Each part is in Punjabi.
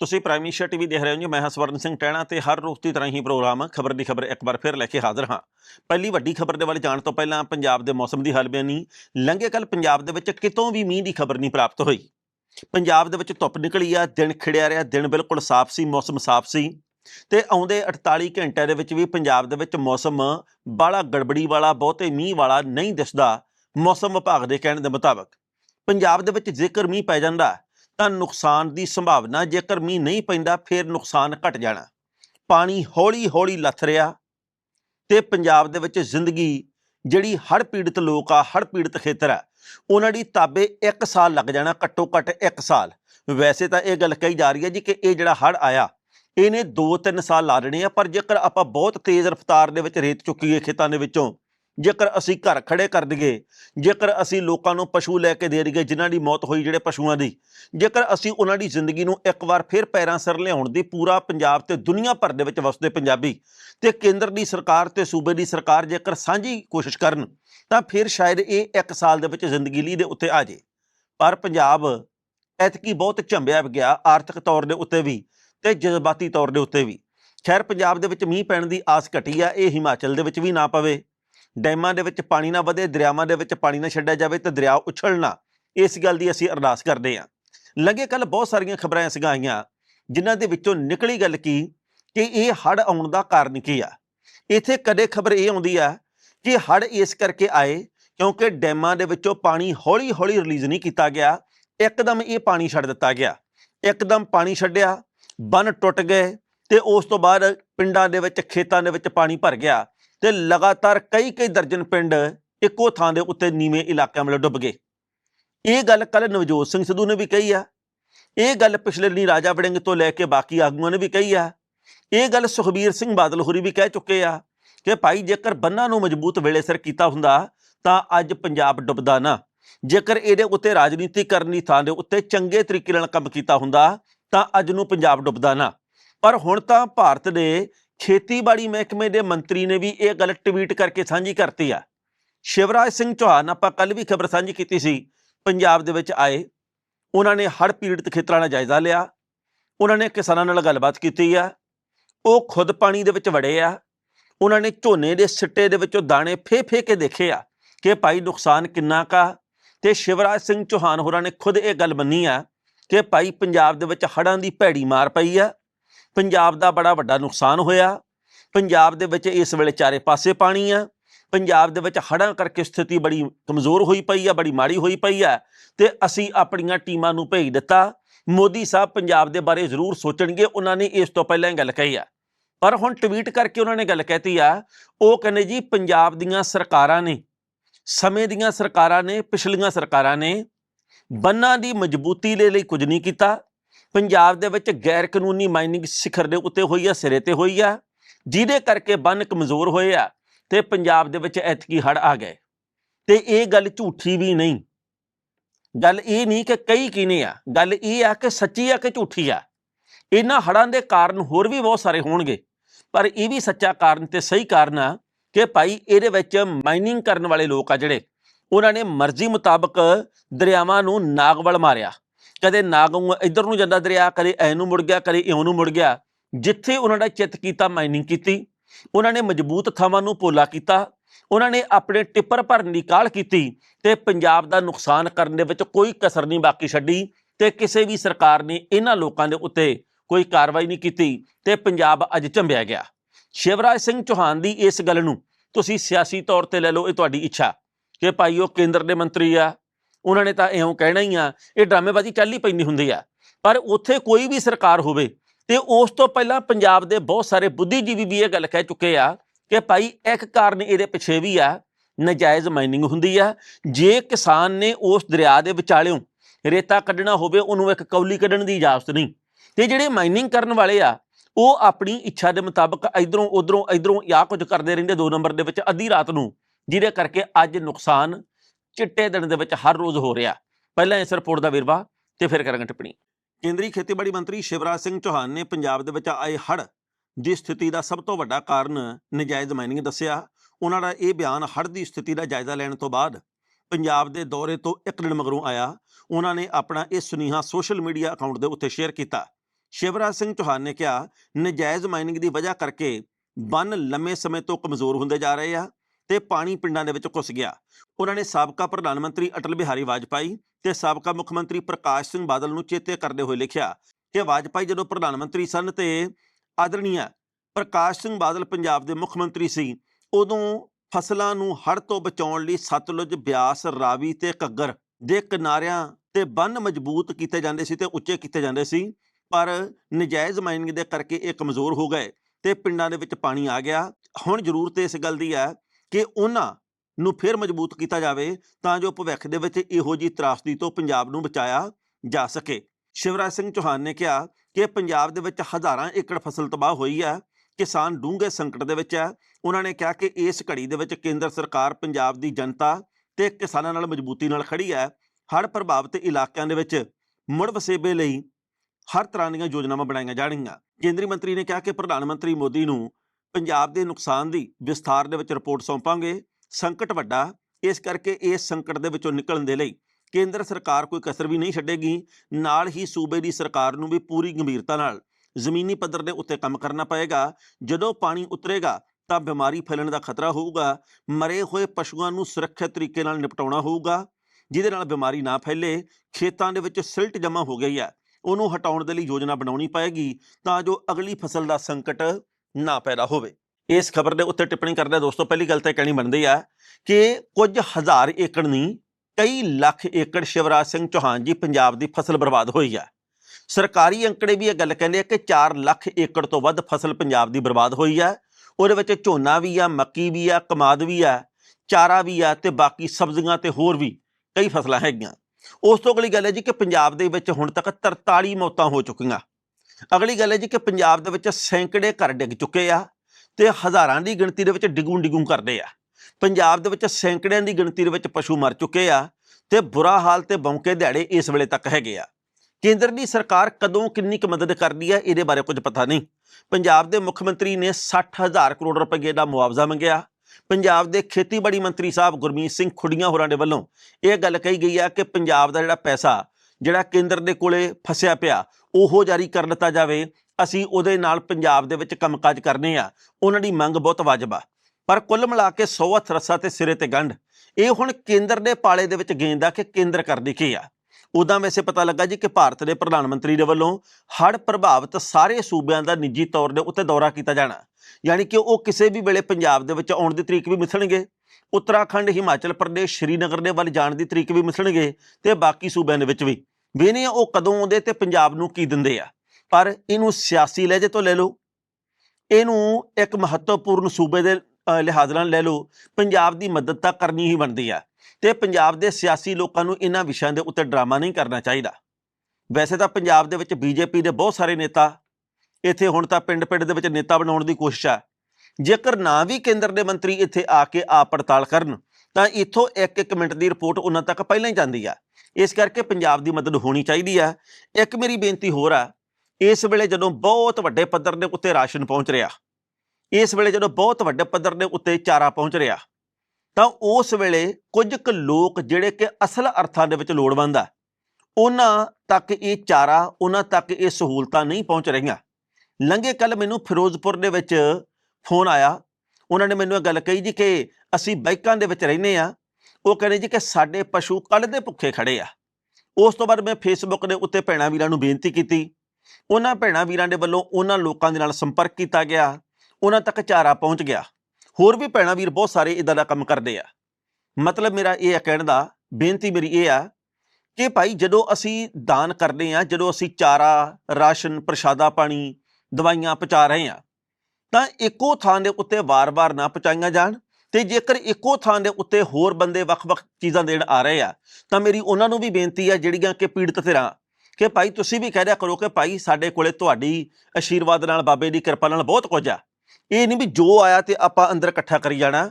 ਤੁਸੀਂ ਪ੍ਰਾਈਮ ਮਿਨਿਸਟਰ ਟੀਵੀ ਦੇਖ ਰਹੇ ਹੋ ਜੀ, ਮੈਂ ਹਾਂ ਸਵਰਨ ਸਿੰਘ ਟਹਿਣਾ ਤੇ ਹਰ ਰੋਜ਼ ਦੀ ਤਰ੍ਹਾਂ ਹੀ ਪ੍ਰੋਗਰਾਮ ਖਬਰ ਦੀ ਖਬਰ ਇੱਕ ਵਾਰ ਫਿਰ ਲੈ ਕੇ ਹਾਜ਼ਰ ਹਾਂ। ਪਹਿਲੀ ਵੱਡੀ ਖਬਰ ਦੇ ਵੱਲ ਜਾਣ ਤੋਂ ਪਹਿਲਾਂ ਪੰਜਾਬ ਦੇ ਮੌਸਮ ਦੀ ਹਾਲਬਿਆਨੀ ਲੰਘੇ ਕੱਲ ਪੰਜਾਬ ਦੇ ਵਿੱਚ ਕਿਤੋਂ ਵੀ ਮੀਂਹ ਦੀ ਖਬਰ ਨਹੀਂ ਪ੍ਰਾਪਤ ਹੋਈ। ਪੰਜਾਬ ਦੇ ਵਿੱਚ ਧੁੱਪ ਨਿਕਲੀ ਆ, ਦਿਨ ਖਿੜਿਆ ਰਿਹਾ, ਦਿਨ ਬਿਲਕੁਲ ਸਾਫ਼ ਸੀ, ਮੌਸਮ ਸਾਫ਼ ਸੀ। ਤੇ ਆਉਂਦੇ 48 ਘੰਟਿਆਂ ਦੇ ਵਿੱਚ ਵੀ ਪੰਜਾਬ ਦੇ ਵਿੱਚ ਮੌਸਮ ਬਾਲਾ ਗੜਬੜੀ ਵਾਲਾ, ਬਹੁਤੇ ਮੀਂਹ ਵਾਲਾ ਨਹੀਂ ਦਿਸਦਾ ਮੌਸਮ ਵਿਭਾਗ ਦੇ ਕਹਿਣ ਦੇ ਮੁਤਾਬਕ। ਪੰਜਾਬ ਦੇ ਵਿੱਚ ਜੇਕਰ ਮੀਂਹ ਪੈ ਜਾਂਦਾ ਤਾਂ ਨੁਕਸਾਨ ਦੀ ਸੰਭਾਵਨਾ, ਜੇਕਰ ਮੀਂਹ ਨਹੀਂ ਪੈਂਦਾ, ਫਿਰ ਨੁਕਸਾਨ ਘਟ ਜਾਣਾ। ਪਾਣੀ ਹੌਲੀ-ਹੌਲੀ ਲੱਥ ਰਿਹਾ ਤੇ ਪੰਜਾਬ ਦੇ ਵਿੱਚ ਜ਼ਿੰਦਗੀ, ਜਿਹੜੀ ਹੜ੍ਹ ਪੀੜਤ ਲੋਕ ਆ, ਹੜ੍ਹ ਪੀੜਤ ਖੇਤਰ ਆ, ਉਹਨਾਂ ਦੀ ਤਾਬੇ 1 ਸਾਲ ਲੱਗ ਜਾਣਾ, ਘੱਟੋ ਘੱਟ 1 ਸਾਲ। ਵੈਸੇ ਤਾਂ ਇਹ ਗੱਲ ਕਹੀ ਜਾ ਰਹੀ ਹੈ ਜੀ ਕਿ ਇਹ ਜਿਹੜਾ ਹੜ੍ਹ ਆਇਆ, ਇਹਨੇ 2-3 ਸਾਲ ਲਾ ਲੈਣੇ ਆ, ਪਰ ਜੇਕਰ ਆਪਾਂ ਬਹੁਤ ਤੇਜ਼ ਰਫ਼ਤਾਰ ਦੇ ਵਿੱਚ ਰੇਤ ਚੁੱਕੀਏ ਖੇਤਾਂ ਦੇ ਵਿੱਚੋਂ ਜੇਕਰ ਅਸੀਂ ਘਰ ਖੜੇ ਕਰ ਦਈਏ, ਜੇਕਰ ਅਸੀਂ ਲੋਕਾਂ ਨੂੰ ਪਸ਼ੂ ਲੈ ਕੇ ਦੇ ਦਈਏ ਜਿਨ੍ਹਾਂ ਦੀ ਮੌਤ ਹੋਈ ਜਿਹੜੇ ਪਸ਼ੂਆਂ ਦੀ, ਜੇਕਰ ਅਸੀਂ ਉਹਨਾਂ ਦੀ ਜ਼ਿੰਦਗੀ ਨੂੰ ਇੱਕ ਵਾਰ ਫਿਰ ਪੈਰਾਂ ਸਿਰ ਲਿਆਉਣ ਦੀ ਪੂਰਾ ਪੰਜਾਬ ਤੇ ਦੁਨੀਆ ਭਰ ਦੇ ਵਿੱਚ ਵਸਦੇ ਪੰਜਾਬੀ ਤੇ ਕੇਂਦਰ ਦੀ ਸਰਕਾਰ ਤੇ ਸੂਬੇ ਦੀ ਸਰਕਾਰ ਜੇਕਰ ਸਾਂਝੀ ਕੋਸ਼ਿਸ਼ ਕਰਨ, ਤਾਂ ਫਿਰ ਸ਼ਾਇਦ ਇਹ ਇੱਕ ਸਾਲ ਦੇ ਵਿੱਚ ਜ਼ਿੰਦਗੀ ਲਈ ਦੇ ਉੱਤੇ ਆ ਜੇ। ਪਰ ਪੰਜਾਬ ਐਤਕੀ ਬਹੁਤ ਝੰਬਿਆ ਗਿਆ ਆਰਥਿਕ ਤੌਰ ਦੇ ਉੱਤੇ ਵੀ ਤੇ ਜਜ਼ਬਾਤੀ ਤੌਰ ਦੇ ਉੱਤੇ ਵੀ। ਖੈਰ, ਪੰਜਾਬ ਦੇ ਵਿੱਚ ਮੀਂਹ ਪੈਣ ਦੀ ਆਸ ਘਟੀ ਆ, ਇਹ ਹਿਮਾਚਲ ਦੇ ਵਿੱਚ ਵੀ ਨਾ ਪਵੇ। ਡੈਮਾਂ ਦੇ ਵਿੱਚ ਪਾਣੀ ਨਾ ਵਧੇ, ਦਰਿਆਵਾਂ ਦੇ ਵਿੱਚ ਪਾਣੀ ਨਾ ਛੱਡਿਆ ਜਾਵੇ ਤੇ ਦਰਿਆ ਉਛਲਣਾ। ਇਸ ਗੱਲ ਦੀ ਅਸੀਂ ਅਰਦਾਸ ਕਰਦੇ ਹਾਂ। ਲੱਗੇ ਕੱਲ ਬਹੁਤ ਸਾਰੀਆਂ ਖਬਰਾਂ ਐਸੀਆਂ ਆਈਆਂ, ਜਿਨ੍ਹਾਂ ਦੇ ਵਿੱਚੋਂ ਨਿਕਲੀ ਗੱਲ ਕੀ? ਕਿ ਇਹ ਹੜ ਆਉਣ ਦਾ ਕਾਰਨ ਕੀ ਆ? ਇੱਥੇ ਕਦੇ ਖਬਰ ਇਹ ਆਉਂਦੀ ਆ ਕਿ ਹੜ ਇਸ ਕਰਕੇ ਆਏ ਕਿਉਂਕਿ ਡੈਮਾਂ ਦੇ ਵਿੱਚੋਂ ਪਾਣੀ ਹੌਲੀ-ਹੌਲੀ ਰਿਲੀਜ਼ ਨਹੀਂ ਕੀਤਾ ਗਿਆ, ਇੱਕਦਮ ਇਹ ਪਾਣੀ ਛੱਡ ਦਿੱਤਾ ਗਿਆ। ਇੱਕਦਮ ਪਾਣੀ ਛੱਡਿਆ, ਬੰਨ ਟੁੱਟ ਗਏ ਤੇ ਉਸ ਤੋਂ ਬਾਅਦ ਪਿੰਡਾਂ ਦੇ ਵਿੱਚ, ਖੇਤਾਂ ਦੇ ਵਿੱਚ ਪਾਣੀ ਭਰ ਗਿਆ। ਤੇ ਲਗਾਤਾਰ ਕਈ ਕਈ ਦਰਜਨ ਪਿੰਡ ਇੱਕੋ ਥਾਂ ਦੇ ਉੱਤੇ ਨੀਵੇਂ ਇਲਾਕਿਆਂ ਵਿੱਚ ਡੁੱਬ ਗਏ। ਇਹ ਗੱਲ ਕੱਲ ਨਵਜੋਤ ਸਿੰਘ ਸਿੱਧੂ ਨੇ ਵੀ ਕਹੀ ਆ। ਇਹ ਗੱਲ ਪਿਛਲੇ ਦਿਨੀ ਰਾਜਾ ਵੜਿੰਗ ਤੋਂ ਲੈ ਕੇ ਬਾਕੀ ਆਗੂਆਂ ਨੇ ਵੀ ਕਹੀ ਆ। ਇਹ ਗੱਲ ਸੁਖਬੀਰ ਸਿੰਘ ਬਾਦਲ ਹੋਰੀ ਵੀ ਕਹਿ ਚੁੱਕੇ ਆ ਕਿ ਭਾਈ ਜੇਕਰ ਬੰਨਾਂ ਨੂੰ ਮਜ਼ਬੂਤ ਵੇਲੇ ਸਿਰ ਕੀਤਾ ਹੁੰਦਾ ਤਾਂ ਅੱਜ ਪੰਜਾਬ ਡੁੱਬਦਾ ਨਾ। ਜੇਕਰ ਇਹਦੇ ਉੱਤੇ ਰਾਜਨੀਤੀ ਕਰਨ ਦੀ ਥਾਂ ਦੇ ਉੱਤੇ ਚੰਗੇ ਤਰੀਕੇ ਨਾਲ ਕੰਮ ਕੀਤਾ ਹੁੰਦਾ ਤਾਂ ਅੱਜ ਨੂੰ ਪੰਜਾਬ ਡੁੱਬਦਾ ਨਾ। ਪਰ ਹੁਣ ਤਾਂ ਭਾਰਤ ਦੇ ਖੇਤੀਬਾੜੀ ਮਹਿਕਮੇ ਦੇ ਮੰਤਰੀ ਨੇ ਵੀ ਇਹ ਗੱਲ ਟਵੀਟ ਕਰਕੇ ਸਾਂਝੀ ਕਰਤੀ ਆ। ਸ਼ਿਵਰਾਜ ਸਿੰਘ ਚੌਹਾਨ, ਆਪਾਂ ਕੱਲ ਵੀ ਖਬਰ ਸਾਂਝੀ ਕੀਤੀ ਸੀ, ਪੰਜਾਬ ਦੇ ਵਿੱਚ ਆਏ। ਉਹਨਾਂ ਨੇ ਹੜ੍ਹ ਪੀੜਤ ਖੇਤਰਾਂ ਦਾ ਜਾਇਜ਼ਾ ਲਿਆ। ਉਹਨਾਂ ਨੇ ਕਿਸਾਨਾਂ ਨਾਲ ਗੱਲਬਾਤ ਕੀਤੀ ਆ। ਉਹ ਖੁਦ ਪਾਣੀ ਦੇ ਵਿੱਚ ਵੜੇ ਆ। ਉਹਨਾਂ ਨੇ ਝੋਨੇ ਦੇ ਸਿੱਟੇ ਦੇ ਵਿੱਚੋਂ ਦਾਣੇ ਫੇ ਫੇ ਕੇ ਦੇਖੇ ਆ ਕਿ ਭਾਈ ਨੁਕਸਾਨ ਕਿੰਨਾ ਕਾ। ਤੇ ਸ਼ਿਵਰਾਜ ਸਿੰਘ ਚੌਹਾਨ ਹੋਰਾਂ ਨੇ ਖੁਦ ਇਹ ਗੱਲ ਮੰਨੀ ਆ ਕਿ ਭਾਈ ਪੰਜਾਬ ਦੇ ਵਿੱਚ ਹੜ੍ਹਾਂ ਦੀ ਭੈੜੀ ਮਾਰ ਪਈ ਆ। ਪੰਜਾਬ ਦਾ ਬੜਾ ਵੱਡਾ ਨੁਕਸਾਨ ਹੋਇਆ। ਪੰਜਾਬ ਦੇ ਵਿੱਚ ਇਸ ਵੇਲੇ ਚਾਰੇ ਪਾਸੇ ਪਾਣੀ ਆ। ਪੰਜਾਬ ਦੇ ਵਿੱਚ ਹੜ੍ਹਾਂ ਕਰਕੇ ਸਥਿਤੀ ਬੜੀ ਕਮਜ਼ੋਰ ਹੋਈ ਪਈ ਆ, ਬੜੀ ਮਾੜੀ ਹੋਈ ਪਈ ਆ ਤੇ ਅਸੀਂ ਆਪਣੀਆਂ ਟੀਮਾਂ ਨੂੰ ਭੇਜ ਦਿੱਤਾ। ਮੋਦੀ ਸਾਹਿਬ ਪੰਜਾਬ ਦੇ ਬਾਰੇ ਜ਼ਰੂਰ ਸੋਚਣਗੇ, ਉਹਨਾਂ ਨੇ ਇਸ ਤੋਂ ਪਹਿਲਾਂ ਇਹ ਗੱਲ ਕਹੀ ਆ। ਪਰ ਹੁਣ ਟਵੀਟ ਕਰਕੇ ਉਹਨਾਂ ਨੇ ਗੱਲ ਕਹਿਤੀ ਆ, ਉਹ ਕਹਿੰਦੇ ਜੀ ਪੰਜਾਬ ਦੀਆਂ ਸਰਕਾਰਾਂ ਨੇ, ਸਮੇਂ ਦੀਆਂ ਸਰਕਾਰਾਂ ਨੇ, ਪਿਛਲੀਆਂ ਸਰਕਾਰਾਂ ਨੇ ਬੰਨਾਂ ਦੀ ਮਜ਼ਬੂਤੀ ਦੇ ਲਈ ਕੁਝ ਨਹੀਂ ਕੀਤਾ। ਪੰਜਾਬ ਦੇ ਵਿੱਚ ਗੈਰ ਕਾਨੂੰਨੀ ਮਾਈਨਿੰਗ ਸਿਖਰ ਦੇ ਉੱਤੇ ਹੋਈ ਆ, ਸਿਰੇ ਤੇ ਹੋਈ ਆ, ਜਿਹਦੇ ਕਰਕੇ ਬੰਨ ਕਮਜ਼ੋਰ ਹੋਏ ਆ ਤੇ ਪੰਜਾਬ ਦੇ ਵਿੱਚ ਐਤਕੀ ਹੜ ਆ ਗਏ। ਤੇ ਇਹ ਗੱਲ ਝੂਠੀ ਵੀ ਨਹੀਂ। ਗੱਲ ਇਹ ਨਹੀਂ ਕਿ ਕਈ ਕਿਨੇ ਆ, ਗੱਲ ਇਹ ਆ ਕਿ ਸੱਚੀ ਆ ਕਿ ਝੂਠੀ ਆ। ਇਹਨਾਂ ਹੜਾਂ ਦੇ ਕਾਰਨ ਹੋਰ ਵੀ ਬਹੁਤ ਸਾਰੇ ਹੋਣਗੇ, ਪਰ ਇਹ ਵੀ ਸੱਚਾ ਕਾਰਨ ਤੇ ਸਹੀ ਕਾਰਨ ਆ ਕਿ ਭਾਈ ਇਹਦੇ ਵਿੱਚ ਮਾਈਨਿੰਗ ਕਰਨ ਵਾਲੇ ਲੋਕ ਆ ਜਿਹੜੇ, ਉਹਨਾਂ ਨੇ ਮਰਜ਼ੀ ਮੁਤਾਬਕ ਦਰਿਆਵਾਂ ਨੂੰ ਨਾਗਵਲ ਮਾਰਿਆ। ਕਦੇ ਨਾਗੋਂ ਇੱਧਰ ਨੂੰ ਜਾਂਦਾ ਦਰਿਆ, ਕਦੇ ਐ ਨੂੰ ਮੁੜ ਗਿਆ, ਕਦੇ ਇਉਂ ਨੂੰ ਮੁੜ ਗਿਆ। ਜਿੱਥੇ ਉਹਨਾਂ ਦਾ ਚਿੱਤ ਕੀਤਾ ਮਾਈਨਿੰਗ ਕੀਤੀ, ਉਹਨਾਂ ਨੇ ਮਜ਼ਬੂਤ ਥਾਵਾਂ ਨੂੰ ਪੋਲਾ ਕੀਤਾ, ਉਹਨਾਂ ਨੇ ਆਪਣੇ ਟਿੱਪਰ ਭਰਨ ਦੀ ਕਾਲ ਕੀਤੀ ਤੇ ਪੰਜਾਬ ਦਾ ਨੁਕਸਾਨ ਕਰਨ ਦੇ ਵਿੱਚ ਕੋਈ ਕਸਰ ਨਹੀਂ ਬਾਕੀ ਛੱਡੀ ਤੇ ਕਿਸੇ ਵੀ ਸਰਕਾਰ ਨੇ ਇਹਨਾਂ ਲੋਕਾਂ ਦੇ ਉੱਤੇ ਕੋਈ ਕਾਰਵਾਈ ਨਹੀਂ ਕੀਤੀ ਤੇ ਪੰਜਾਬ ਅੱਜ ਝੰਬਿਆ ਗਿਆ। ਸ਼ਿਵਰਾਜ ਸਿੰਘ ਚੌਹਾਨ ਦੀ ਇਸ ਗੱਲ ਨੂੰ ਤੁਸੀਂ ਸਿਆਸੀ ਤੌਰ ਤੇ ਲੈ ਲਓ, ਇਹ ਤੁਹਾਡੀ ਇੱਛਾ। ਕਿ ਭਾਈ ਉਹ ਕੇਂਦਰ ਦੇ ਮੰਤਰੀ ਆ ਉਹਨਾਂ ਨੇ ਤਾਂ ਇਉਂ ਕਹਿਣਾ ਹੀ ਆ, ਇਹ ਡਰਾਮੇਬਾਜ਼ੀ ਚੱਲ ਹੀ ਪੈਂਦੀ ਹੁੰਦੀ ਆ। ਪਰ ਉੱਥੇ ਕੋਈ ਵੀ ਸਰਕਾਰ ਹੋਵੇ, ਤੇ ਉਸ ਤੋਂ ਪਹਿਲਾਂ ਪੰਜਾਬ ਦੇ ਬਹੁਤ ਸਾਰੇ ਬੁੱਧੀਜੀਵੀ ਵੀ ਇਹ ਗੱਲ ਕਹਿ ਚੁੱਕੇ ਆ ਕਿ ਭਾਈ ਇੱਕ ਕਾਰਨ ਇਹਦੇ ਪਿੱਛੇ ਵੀ ਆ, ਨਜਾਇਜ਼ ਮਾਈਨਿੰਗ ਹੁੰਦੀ ਆ। ਜੇ ਕਿਸਾਨ ਨੇ ਉਸ ਦਰਿਆ ਦੇ ਵਿਚਾਲਿਓਂ ਰੇਤਾ ਕੱਢਣਾ ਹੋਵੇ, ਉਹਨੂੰ ਇੱਕ ਕੌਲੀ ਕੱਢਣ ਦੀ ਇਜਾਜ਼ਤ ਨਹੀਂ। ਤੇ ਜਿਹੜੇ ਮਾਈਨਿੰਗ ਕਰਨ ਵਾਲੇ ਆ, ਉਹ ਆਪਣੀ ਇੱਛਾ ਦੇ ਮੁਤਾਬਕ ਇਧਰੋਂ, ਉਧਰੋਂ, ਇਧਰੋਂ ਜਾਂ ਕੁਝ ਕਰਦੇ ਰਹਿੰਦੇ ਦੋ ਨੰਬਰ ਦੇ ਵਿੱਚ ਅੱਧੀ ਰਾਤ ਨੂੰ, ਜਿਹਦੇ ਕਰਕੇ ਅੱਜ ਨੁਕਸਾਨ ਚਿੱਟੇ ਦਿਨ ਦੇ ਵਿੱਚ ਹਰ ਰੋਜ਼ ਹੋ ਰਿਹਾ। ਪਹਿਲਾਂ ਇਸ ਰਿਪੋਰਟ ਦਾ ਵਿਰਵਾ ਤੇ ਫਿਰ ਕਰਾਂਗੇ ਟਿੱਪਣੀ। ਕੇਂਦਰੀ ਖੇਤੀਬਾੜੀ ਮੰਤਰੀ ਸ਼ਿਵਰਾਜ ਸਿੰਘ ਚੌਹਾਨ ਨੇ ਪੰਜਾਬ ਦੇ ਵਿੱਚ ਆਏ ਹੜ੍ਹ ਦੀ ਸਥਿਤੀ ਦਾ ਸਭ ਤੋਂ ਵੱਡਾ ਕਾਰਨ ਨਜਾਇਜ਼ ਮਾਈਨਿੰਗ ਦੱਸਿਆ। ਉਹਨਾਂ ਦਾ ਇਹ ਬਿਆਨ ਹੜ੍ਹ ਦੀ ਸਥਿਤੀ ਦਾ ਜਾਇਜ਼ਾ ਲੈਣ ਤੋਂ ਬਾਅਦ ਪੰਜਾਬ ਦੇ ਦੌਰੇ ਤੋਂ ਇੱਕ ਦਿਨ ਮਗਰੋਂ ਆਇਆ। ਉਹਨਾਂ ਨੇ ਆਪਣਾ ਇਹ ਸੁਨੇਹਾ ਸੋਸ਼ਲ ਮੀਡੀਆ ਅਕਾਊਂਟ ਦੇ ਉੱਤੇ ਸ਼ੇਅਰ ਕੀਤਾ। ਸ਼ਿਵਰਾਜ ਸਿੰਘ ਚੌਹਾਨ ਨੇ ਕਿਹਾ, ਨਜਾਇਜ਼ ਮਾਈਨਿੰਗ ਦੀ ਵਜ੍ਹਾ ਕਰਕੇ ਬੰਨ ਲੰਮੇ ਸਮੇਂ ਤੋਂ ਕਮਜ਼ੋਰ ਹੁੰਦੇ ਜਾ ਰਹੇ ਆ। ਤੇ ਪਾਣੀ ਪਿੰਡਾਂ ਦੇ ਵਿੱਚ ਘੁਸ ਗਿਆ। ਉਹਨਾਂ ਨੇ ਸਾਬਕਾ ਪ੍ਰਧਾਨ ਮੰਤਰੀ ਅਟਲ ਬਿਹਾਰੀ ਵਾਜਪਾਈ ਤੇ ਸਾਬਕਾ ਮੁੱਖ ਮੰਤਰੀ ਪ੍ਰਕਾਸ਼ ਸਿੰਘ ਬਾਦਲ ਨੂੰ ਚੇਤੇ ਕਰਦੇ ਹੋਏ ਲਿਖਿਆ ਕਿ ਵਾਜਪਾਈ ਜਦੋਂ ਪ੍ਰਧਾਨ ਮੰਤਰੀ ਸਨ ਤੇ ਆਦਰਣੀय ਪ੍ਰਕਾਸ਼ ਸਿੰਘ ਬਾਦਲ ਪੰਜਾਬ ਦੇ ਮੁੱਖ ਮੰਤਰੀ ਸੀ, ਉਦੋਂ ਫਸਲਾਂ ਨੂੰ ਹੜ੍ਹ ਤੋਂ ਬਚਾਉਣ ਲਈ ਸਤਲੁਜ, ਬਿਆਸ, ਰਾਵੀ ਤੇ ਘੱਗਰ ਦੇ ਕਿਨਾਰਿਆਂ ਤੇ ਬੰਨ ਮਜ਼ਬੂਤ ਕੀਤੇ ਜਾਂਦੇ ਸੀ ਤੇ ਉੱਚੇ ਕੀਤੇ ਜਾਂਦੇ ਸੀ, ਪਰ ਨਜਾਇਜ਼ ਮਾਈਨਿੰਗ ਦੇ ਕਰਕੇ ਇਹ ਕਮਜ਼ੋਰ ਹੋ ਗਏ ਤੇ ਪਿੰਡਾਂ ਦੇ ਵਿੱਚ ਪਾਣੀ ਆ ਗਿਆ। ਹੁਣ ਜ਼ਰੂਰਤ ਇਸ ਗੱਲ ਦੀ ਹੈ ਕਿ ਉਹਨਾਂ ਨੂੰ ਫਿਰ ਮਜ਼ਬੂਤ ਕੀਤਾ ਜਾਵੇ ਤਾਂ ਜੋ ਭਵਿੱਖ ਦੇ ਵਿੱਚ ਇਹੋ ਜਿਹੀ ਤਰਾਸਦੀ ਤੋਂ ਪੰਜਾਬ ਨੂੰ ਬਚਾਇਆ ਜਾ ਸਕੇ। ਸ਼ਿਵਰਾਜ ਸਿੰਘ ਚੌਹਾਨ ਨੇ ਕਿਹਾ ਕਿ ਪੰਜਾਬ ਦੇ ਵਿੱਚ ਹਜ਼ਾਰਾਂ ਏਕੜ ਫਸਲ ਤਬਾਹ ਹੋਈ ਹੈ, ਕਿਸਾਨ ਡੂੰਘੇ ਸੰਕਟ ਦੇ ਵਿੱਚ ਹੈ। ਉਹਨਾਂ ਨੇ ਕਿਹਾ ਕਿ ਇਸ ਘੜੀ ਦੇ ਵਿੱਚ ਕੇਂਦਰ ਸਰਕਾਰ ਪੰਜਾਬ ਦੀ ਜਨਤਾ ਤੇ ਕਿਸਾਨਾਂ ਨਾਲ ਮਜ਼ਬੂਤੀ ਨਾਲ ਖੜੀ ਹੈ। ਹੜ੍ਹ ਪ੍ਰਭਾਵਿਤ ਇਲਾਕਿਆਂ ਦੇ ਵਿੱਚ ਮੁੜ ਵਸੇਬੇ ਲਈ ਹਰ ਤਰ੍ਹਾਂ ਦੀਆਂ ਯੋਜਨਾਵਾਂ ਬਣਾਈਆਂ ਜਾਣਗੀਆਂ। ਕੇਂਦਰੀ ਮੰਤਰੀ ਨੇ ਕਿਹਾ ਕਿ ਪ੍ਰਧਾਨ ਮੰਤਰੀ ਮੋਦੀ ਨੂੰ ਪੰਜਾਬ ਦੇ ਨੁਕਸਾਨ ਦੀ ਵਿਸਥਾਰ ਦੇ ਵਿੱਚ ਰਿਪੋਰਟ ਸੌਂਪਾਂਗੇ। ਸੰਕਟ ਵੱਡਾ, ਇਸ ਕਰਕੇ ਇਸ ਸੰਕਟ ਦੇ ਵਿੱਚੋਂ ਨਿਕਲਣ ਦੇ ਲਈ ਕੇਂਦਰ ਸਰਕਾਰ ਕੋਈ ਕਸਰ ਵੀ ਨਹੀਂ ਛੱਡੇਗੀ। ਨਾਲ ਹੀ ਸੂਬੇ ਦੀ ਸਰਕਾਰ ਨੂੰ ਵੀ ਪੂਰੀ ਗੰਭੀਰਤਾ ਨਾਲ ਜ਼ਮੀਨੀ ਪੱਧਰ ਦੇ ਉੱਤੇ ਕੰਮ ਕਰਨਾ ਪਏਗਾ। ਜਦੋਂ ਪਾਣੀ ਉਤਰੇਗਾ, ਤਾਂ ਬਿਮਾਰੀ ਫੈਲਣ ਦਾ ਖਤਰਾ ਹੋਊਗਾ, ਮਰੇ ਹੋਏ ਪਸ਼ੂਆਂ ਨੂੰ ਸੁਰੱਖਿਅਤ ਤਰੀਕੇ ਨਾਲ ਨਿਪਟਾਉਣਾ ਹੋਊਗਾ। ਜਿਹਦੇ ਨਾਲ ਬਿਮਾਰੀ ਨਾ ਫੈਲੇ, ਖੇਤਾਂ ਦੇ ਵਿੱਚ ਸਿਲਟ ਜਮ੍ਹਾਂ ਹੋ ਗਈ ਹੈ। ਉਹਨੂੰ ਹਟਾਉਣ ਦੇ ਲਈ ਯੋਜਨਾ ਬਣਾਉਣੀ ਪਏਗੀ, ਤਾਂ ਜੋ ਅਗਲੀ ਫਸਲ ਦਾ ਸੰਕਟ ਨਾ ਪੈਦਾ ਹੋਵੇ। ਇਸ ਖਬਰ ਦੇ ਉੱਤੇ ਟਿੱਪਣੀ ਕਰਦੇ ਦੋਸਤੋ, ਪਹਿਲੀ ਗੱਲ ਤਾਂ ਇਹ ਕਹਿਣੀ ਬਣਦੀ ਆ ਕਿ ਕੁਝ ਹਜ਼ਾਰ ਏਕੜ ਨਹੀਂ, ਕਈ ਲੱਖ ਏਕੜ ਸ਼ਿਵਰਾਜ ਸਿੰਘ ਚੌਹਾਨ ਜੀ ਪੰਜਾਬ ਦੀ ਫਸਲ ਬਰਬਾਦ ਹੋਈ ਆ। ਸਰਕਾਰੀ ਅੰਕੜੇ ਵੀ ਇਹ ਗੱਲ ਕਹਿੰਦੇ ਆ ਕਿ 4 ਲੱਖ ਏਕੜ ਤੋਂ ਵੱਧ ਫਸਲ ਪੰਜਾਬ ਦੀ ਬਰਬਾਦ ਹੋਈ ਆ। ਉਹਦੇ ਵਿੱਚ ਝੋਨਾ ਵੀ ਆ, ਮੱਕੀ ਵੀ ਆ, ਕਮਾਦ ਵੀ ਆ, ਚਾਰਾ ਵੀ ਆ ਤੇ ਬਾਕੀ ਸਬਜ਼ੀਆਂ ਤੇ ਹੋਰ ਵੀ ਕਈ ਫਸਲਾਂ ਹੈਗੀਆਂ। ਉਸ ਤੋਂ ਅਗਲੀ ਗੱਲ ਹੈ ਜੀ ਕਿ ਪੰਜਾਬ ਦੇ ਵਿੱਚ ਹੁਣ ਤੱਕ 43 ਮੌਤਾਂ ਹੋ ਚੁੱਕੀਆਂ। ਅਗਲੀ ਗੱਲ ਹੈ ਜੀ ਕਿ ਪੰਜਾਬ ਦੇ ਵਿੱਚ ਸੈਂਕੜੇ ਘਰ ਡਿੱਗ ਚੁੱਕੇ ਆ ਤੇ ਹਜ਼ਾਰਾਂ ਦੀ ਗਿਣਤੀ ਦੇ ਵਿੱਚ ਡਿਗੂ ਡਿਗੂ ਕਰਦੇ ਆ। ਪੰਜਾਬ ਦੇ ਵਿੱਚ ਸੈਂਕੜਿਆਂ ਦੀ ਗਿਣਤੀ ਦੇ ਵਿੱਚ ਪਸ਼ੂ ਮਰ ਚੁੱਕੇ ਆ ਤੇ ਬੁਰਾ ਹਾਲ ਤੇ ਬੌਂਕੇ ਦਿਹਾੜੇ ਇਸ ਵੇਲੇ ਤੱਕ ਹੈਗੇ ਆ। ਕੇਂਦਰ ਦੀ ਸਰਕਾਰ ਕਦੋਂ ਕਿੰਨੀ ਕੁ ਮਦਦ ਕਰਦੀ ਹੈ ਇਹਦੇ ਬਾਰੇ ਕੁਝ ਪਤਾ ਨਹੀਂ। ਪੰਜਾਬ ਦੇ ਮੁੱਖ ਮੰਤਰੀ ਨੇ 60000 ਕਰੋੜ ਰੁਪਏ ਦਾ ਮੁਆਵਜ਼ਾ ਮੰਗਿਆ। ਪੰਜਾਬ ਦੇ ਖੇਤੀਬਾੜੀ ਮੰਤਰੀ ਸਾਹਿਬ ਗੁਰਮੀਤ ਸਿੰਘ ਖੁੱਡੀਆਂ ਹੋਰਾਂ ਦੇ ਵੱਲੋਂ ਇਹ ਗੱਲ ਕਹੀ ਗਈ ਆ ਕਿ ਪੰਜਾਬ ਦਾ ਜਿਹੜਾ ਪੈਸਾ ਜਿਹੜਾ ਕੇਂਦਰ ਦੇ ਕੋਲੇ ਫਸਿਆ ਪਿਆ, ਉਹ ਜਾਰੀ ਕਰ ਦਿੱਤਾ ਜਾਵੇ। ਅਸੀਂ ਉਹਦੇ ਨਾਲ ਪੰਜਾਬ ਦੇ ਵਿੱਚ ਕੰਮਕਾਜ ਕਰਨੇ ਆ। ਉਹਨਾਂ ਦੀ ਮੰਗ ਬਹੁਤ ਵਾਜਬ ਆ। ਪਰ ਕੁੱਲ ਮਿਲਾ ਕੇ 100 ਹੱਥ ਰੱਸਾ ਤੇ ਸਿਰੇ ਤੇ ਗੰਢ। ਇਹ ਹੁਣ ਕੇਂਦਰ ਦੇ ਪਾਲੇ ਦੇ ਵਿੱਚ ਗੇਂਦ ਆ ਕਿ ਕੇਂਦਰ ਕਰਦੀ ਕੀ ਆ। ਉਦਾਂ ਵੈਸੇ ਪਤਾ ਲੱਗਾ ਜੀ ਕਿ ਭਾਰਤ ਦੇ ਪ੍ਰਧਾਨ ਮੰਤਰੀ ਦੇ ਵੱਲੋਂ ਹੜ੍ਹ ਪ੍ਰਭਾਵਿਤ ਸਾਰੇ ਸੂਬਿਆਂ ਦਾ ਨਿੱਜੀ ਤੌਰ ਦੇ ਉੱਤੇ ਦੌਰਾ ਕੀਤਾ ਜਾਣਾ। ਯਾਨੀ ਕਿ ਉਹ ਕਿਸੇ ਵੀ ਵੇਲੇ ਪੰਜਾਬ ਦੇ ਵਿੱਚ ਆਉਣ ਦੀ ਤਰੀਕ ਵੀ ਮਿਸਣਗੇ ਉੱਤਰਾਖੰਡ, ਹਿਮਾਚਲ ਪ੍ਰਦੇਸ਼, ਸ਼੍ਰੀਨਗਰ ਦੇ ਵੱਲ ਜਾਣ ਦੀ ਤਰੀਕ ਵੀ ਮਿਸਣਗੇ ਤੇ ਬਾਕੀ ਸੂਬਿਆਂ ਦੇ ਵਿੱਚ ਵੀ। ਵੇਨੇ ਉਹ ਕਦੋਂ ਆਉਂਦੇ ਤੇ ਪੰਜਾਬ ਨੂੰ ਕੀ ਦਿੰਦੇ ਆ? ਪਰ ਇਹਨੂੰ ਸਿਆਸੀ ਲਹਿਜੇ ਤੋਂ ਲੈ ਲਓ। ਇਹਨੂੰ ਇੱਕ ਮਹੱਤਵਪੂਰਨ ਸੂਬੇ ਦੇ ਲਿਹਾਜ਼ ਨਾਲ ਲੈ ਲਓ। ਪੰਜਾਬ ਦੀ ਮਦਦ ਤਾਂ ਕਰਨੀ ਹੀ ਬਣਦੀ ਆ। ਤੇ ਪੰਜਾਬ ਦੇ ਸਿਆਸੀ ਲੋਕਾਂ ਨੂੰ ਇਹਨਾਂ ਵਿਸ਼ਿਆਂ ਦੇ ਉੱਤੇ ਡਰਾਮਾ ਨਹੀਂ ਕਰਨਾ ਚਾਹੀਦਾ। ਵੈਸੇ ਤਾਂ ਪੰਜਾਬ ਦੇ ਵਿੱਚ ਬੀਜੇਪੀ ਦੇ ਬਹੁਤ ਸਾਰੇ ਨੇਤਾ, ਇੱਥੇ ਹੁਣ ਤਾਂ ਪਿੰਡ-ਪਿੰਡ ਦੇ ਵਿੱਚ ਨੇਤਾ ਬਣਾਉਣ ਦੀ ਕੋਸ਼ਿਸ਼ ਆ। ਜੇਕਰ ਨਾ ਵੀ ਕੇਂਦਰ ਦੇ ਮੰਤਰੀ ਇੱਥੇ ਆ ਕੇ ਆਪ ਪੜਤਾਲ ਕਰਨ ਤਾਂ ਇੱਥੋਂ ਇੱਕ ਇੱਕ ਮਿੰਟ ਦੀ ਰਿਪੋਰਟ ਉਹਨਾਂ ਤੱਕ ਪਹਿਲਾਂ ਹੀ ਜਾਂਦੀ ਆ। ਇਸ ਕਰਕੇ ਪੰਜਾਬ ਦੀ ਮਦਦ ਹੋਣੀ ਚਾਹੀਦੀ ਆ। ਇੱਕ ਮੇਰੀ ਬੇਨਤੀ ਹੋਰ ਆ, ਇਸ ਵੇਲੇ ਜਦੋਂ ਬਹੁਤ ਵੱਡੇ ਪੱਧਰ ਦੇ ਉੱਤੇ ਰਾਸ਼ਨ ਪਹੁੰਚ ਰਿਹਾ, ਇਸ ਵੇਲੇ ਜਦੋਂ ਬਹੁਤ ਵੱਡੇ ਪੱਧਰ ਦੇ ਉੱਤੇ ਚਾਰਾ ਪਹੁੰਚ ਰਿਹਾ, ਤਾਂ ਉਸ ਵੇਲੇ ਕੁਝ ਕੁ ਲੋਕ ਜਿਹੜੇ ਕਿ ਅਸਲ ਅਰਥਾਂ ਦੇ ਵਿੱਚ ਲੋੜਵੰਦ ਆ, ਉਹਨਾਂ ਤੱਕ ਇਹ ਚਾਰਾ, ਉਹਨਾਂ ਤੱਕ ਇਹ ਸਹੂਲਤਾਂ ਨਹੀਂ ਪਹੁੰਚ ਰਹੀਆਂ। ਲੰਘੇ ਕੱਲ ਮੈਨੂੰ ਫਿਰੋਜ਼ਪੁਰ ਦੇ ਵਿੱਚ ਫੋਨ ਆਇਆ। ਉਹਨਾਂ ਨੇ ਮੈਨੂੰ ਇਹ ਗੱਲ ਕਹੀ ਜੀ ਕਿ ਅਸੀਂ ਬਾਈਕਾਂ ਦੇ ਵਿੱਚ ਰਹਿੰਦੇ ਆ ਉਹ ਕਹਿੰਦੇ ਜੀ ਕਿ ਸਾਡੇ ਪਸ਼ੂ ਕੱਲ ਦੇ ਭੁੱਖੇ ਖੜੇ ਆ। ਉਸ ਤੋਂ ਬਾਅਦ ਮੈਂ ਫੇਸਬੁੱਕ ਦੇ ਉੱਤੇ ਭੈਣਾਂ ਵੀਰਾਂ ਨੂੰ ਬੇਨਤੀ ਕੀਤੀ। ਉਹਨਾਂ ਭੈਣਾਂ ਵੀਰਾਂ ਦੇ ਵੱਲੋਂ ਉਹਨਾਂ ਲੋਕਾਂ ਦੇ ਨਾਲ ਸੰਪਰਕ ਕੀਤਾ ਗਿਆ। ਉਹਨਾਂ ਤੱਕ ਚਾਰਾ ਪਹੁੰਚ ਗਿਆ। ਹੋਰ ਵੀ ਭੈਣਾਂ ਵੀਰ ਬਹੁਤ ਸਾਰੇ ਇਦਾਂ ਦਾ ਕੰਮ ਕਰਦੇ ਆ। ਮਤਲਬ ਮੇਰਾ ਇਹ ਆ ਕਹਿਣ ਦਾ, ਬੇਨਤੀ ਮੇਰੀ ਇਹ ਆ ਕਿ ਭਾਈ ਜਦੋਂ ਅਸੀਂ ਦਾਨ ਕਰਦੇ ਆ ਜਦੋਂ ਅਸੀਂ ਚਾਰਾ, ਰਾਸ਼ਨ, ਪ੍ਰਸ਼ਾਦਾ ਪਾਣੀ, ਦਵਾਈਆਂ ਪਹੁੰਚਾ ਰਹੇ ਆ ਤਾਂ ਇੱਕੋ ਥਾਂ ਦੇ ਉੱਤੇ ਵਾਰ-ਵਾਰ ਨਾ ਪਹੁੰਚਾਈਆਂ ਜਾਣ। ਤੇ ਜੇਕਰ ਇੱਕੋ ਥਾਂ ਦੇ ਉੱਤੇ ਹੋਰ ਬੰਦੇ ਵੱਖ-ਵੱਖ ਚੀਜ਼ਾਂ ਦੇਣ ਆ ਰਹੇ ਆ, ਤਾਂ ਮੇਰੀ ਉਹਨਾਂ ਨੂੰ ਵੀ ਬੇਨਤੀ ਆ, ਜਿਹੜੀਆਂ ਕਿ ਪੀੜਤ ਧਿਰਾਂ ਕਿ ਭਾਈ ਤੁਸੀਂ ਵੀ ਕਹਿ ਦਿਆ ਕਰੋ ਕਿ ਭਾਈ ਸਾਡੇ ਕੋਲੇ ਤੁਹਾਡੀ ਆਸ਼ੀਰਵਾਦ ਨਾਲ, ਬਾਬੇ ਦੀ ਕਿਰਪਾ ਨਾਲ ਬਹੁਤ ਕੁਝ ਆ। ਇਹ ਨਹੀਂ ਵੀ ਜੋ ਆਇਆ ਤੇ ਆਪਾਂ ਅੰਦਰ ਇਕੱਠਾ ਕਰੀ ਜਾਣਾ।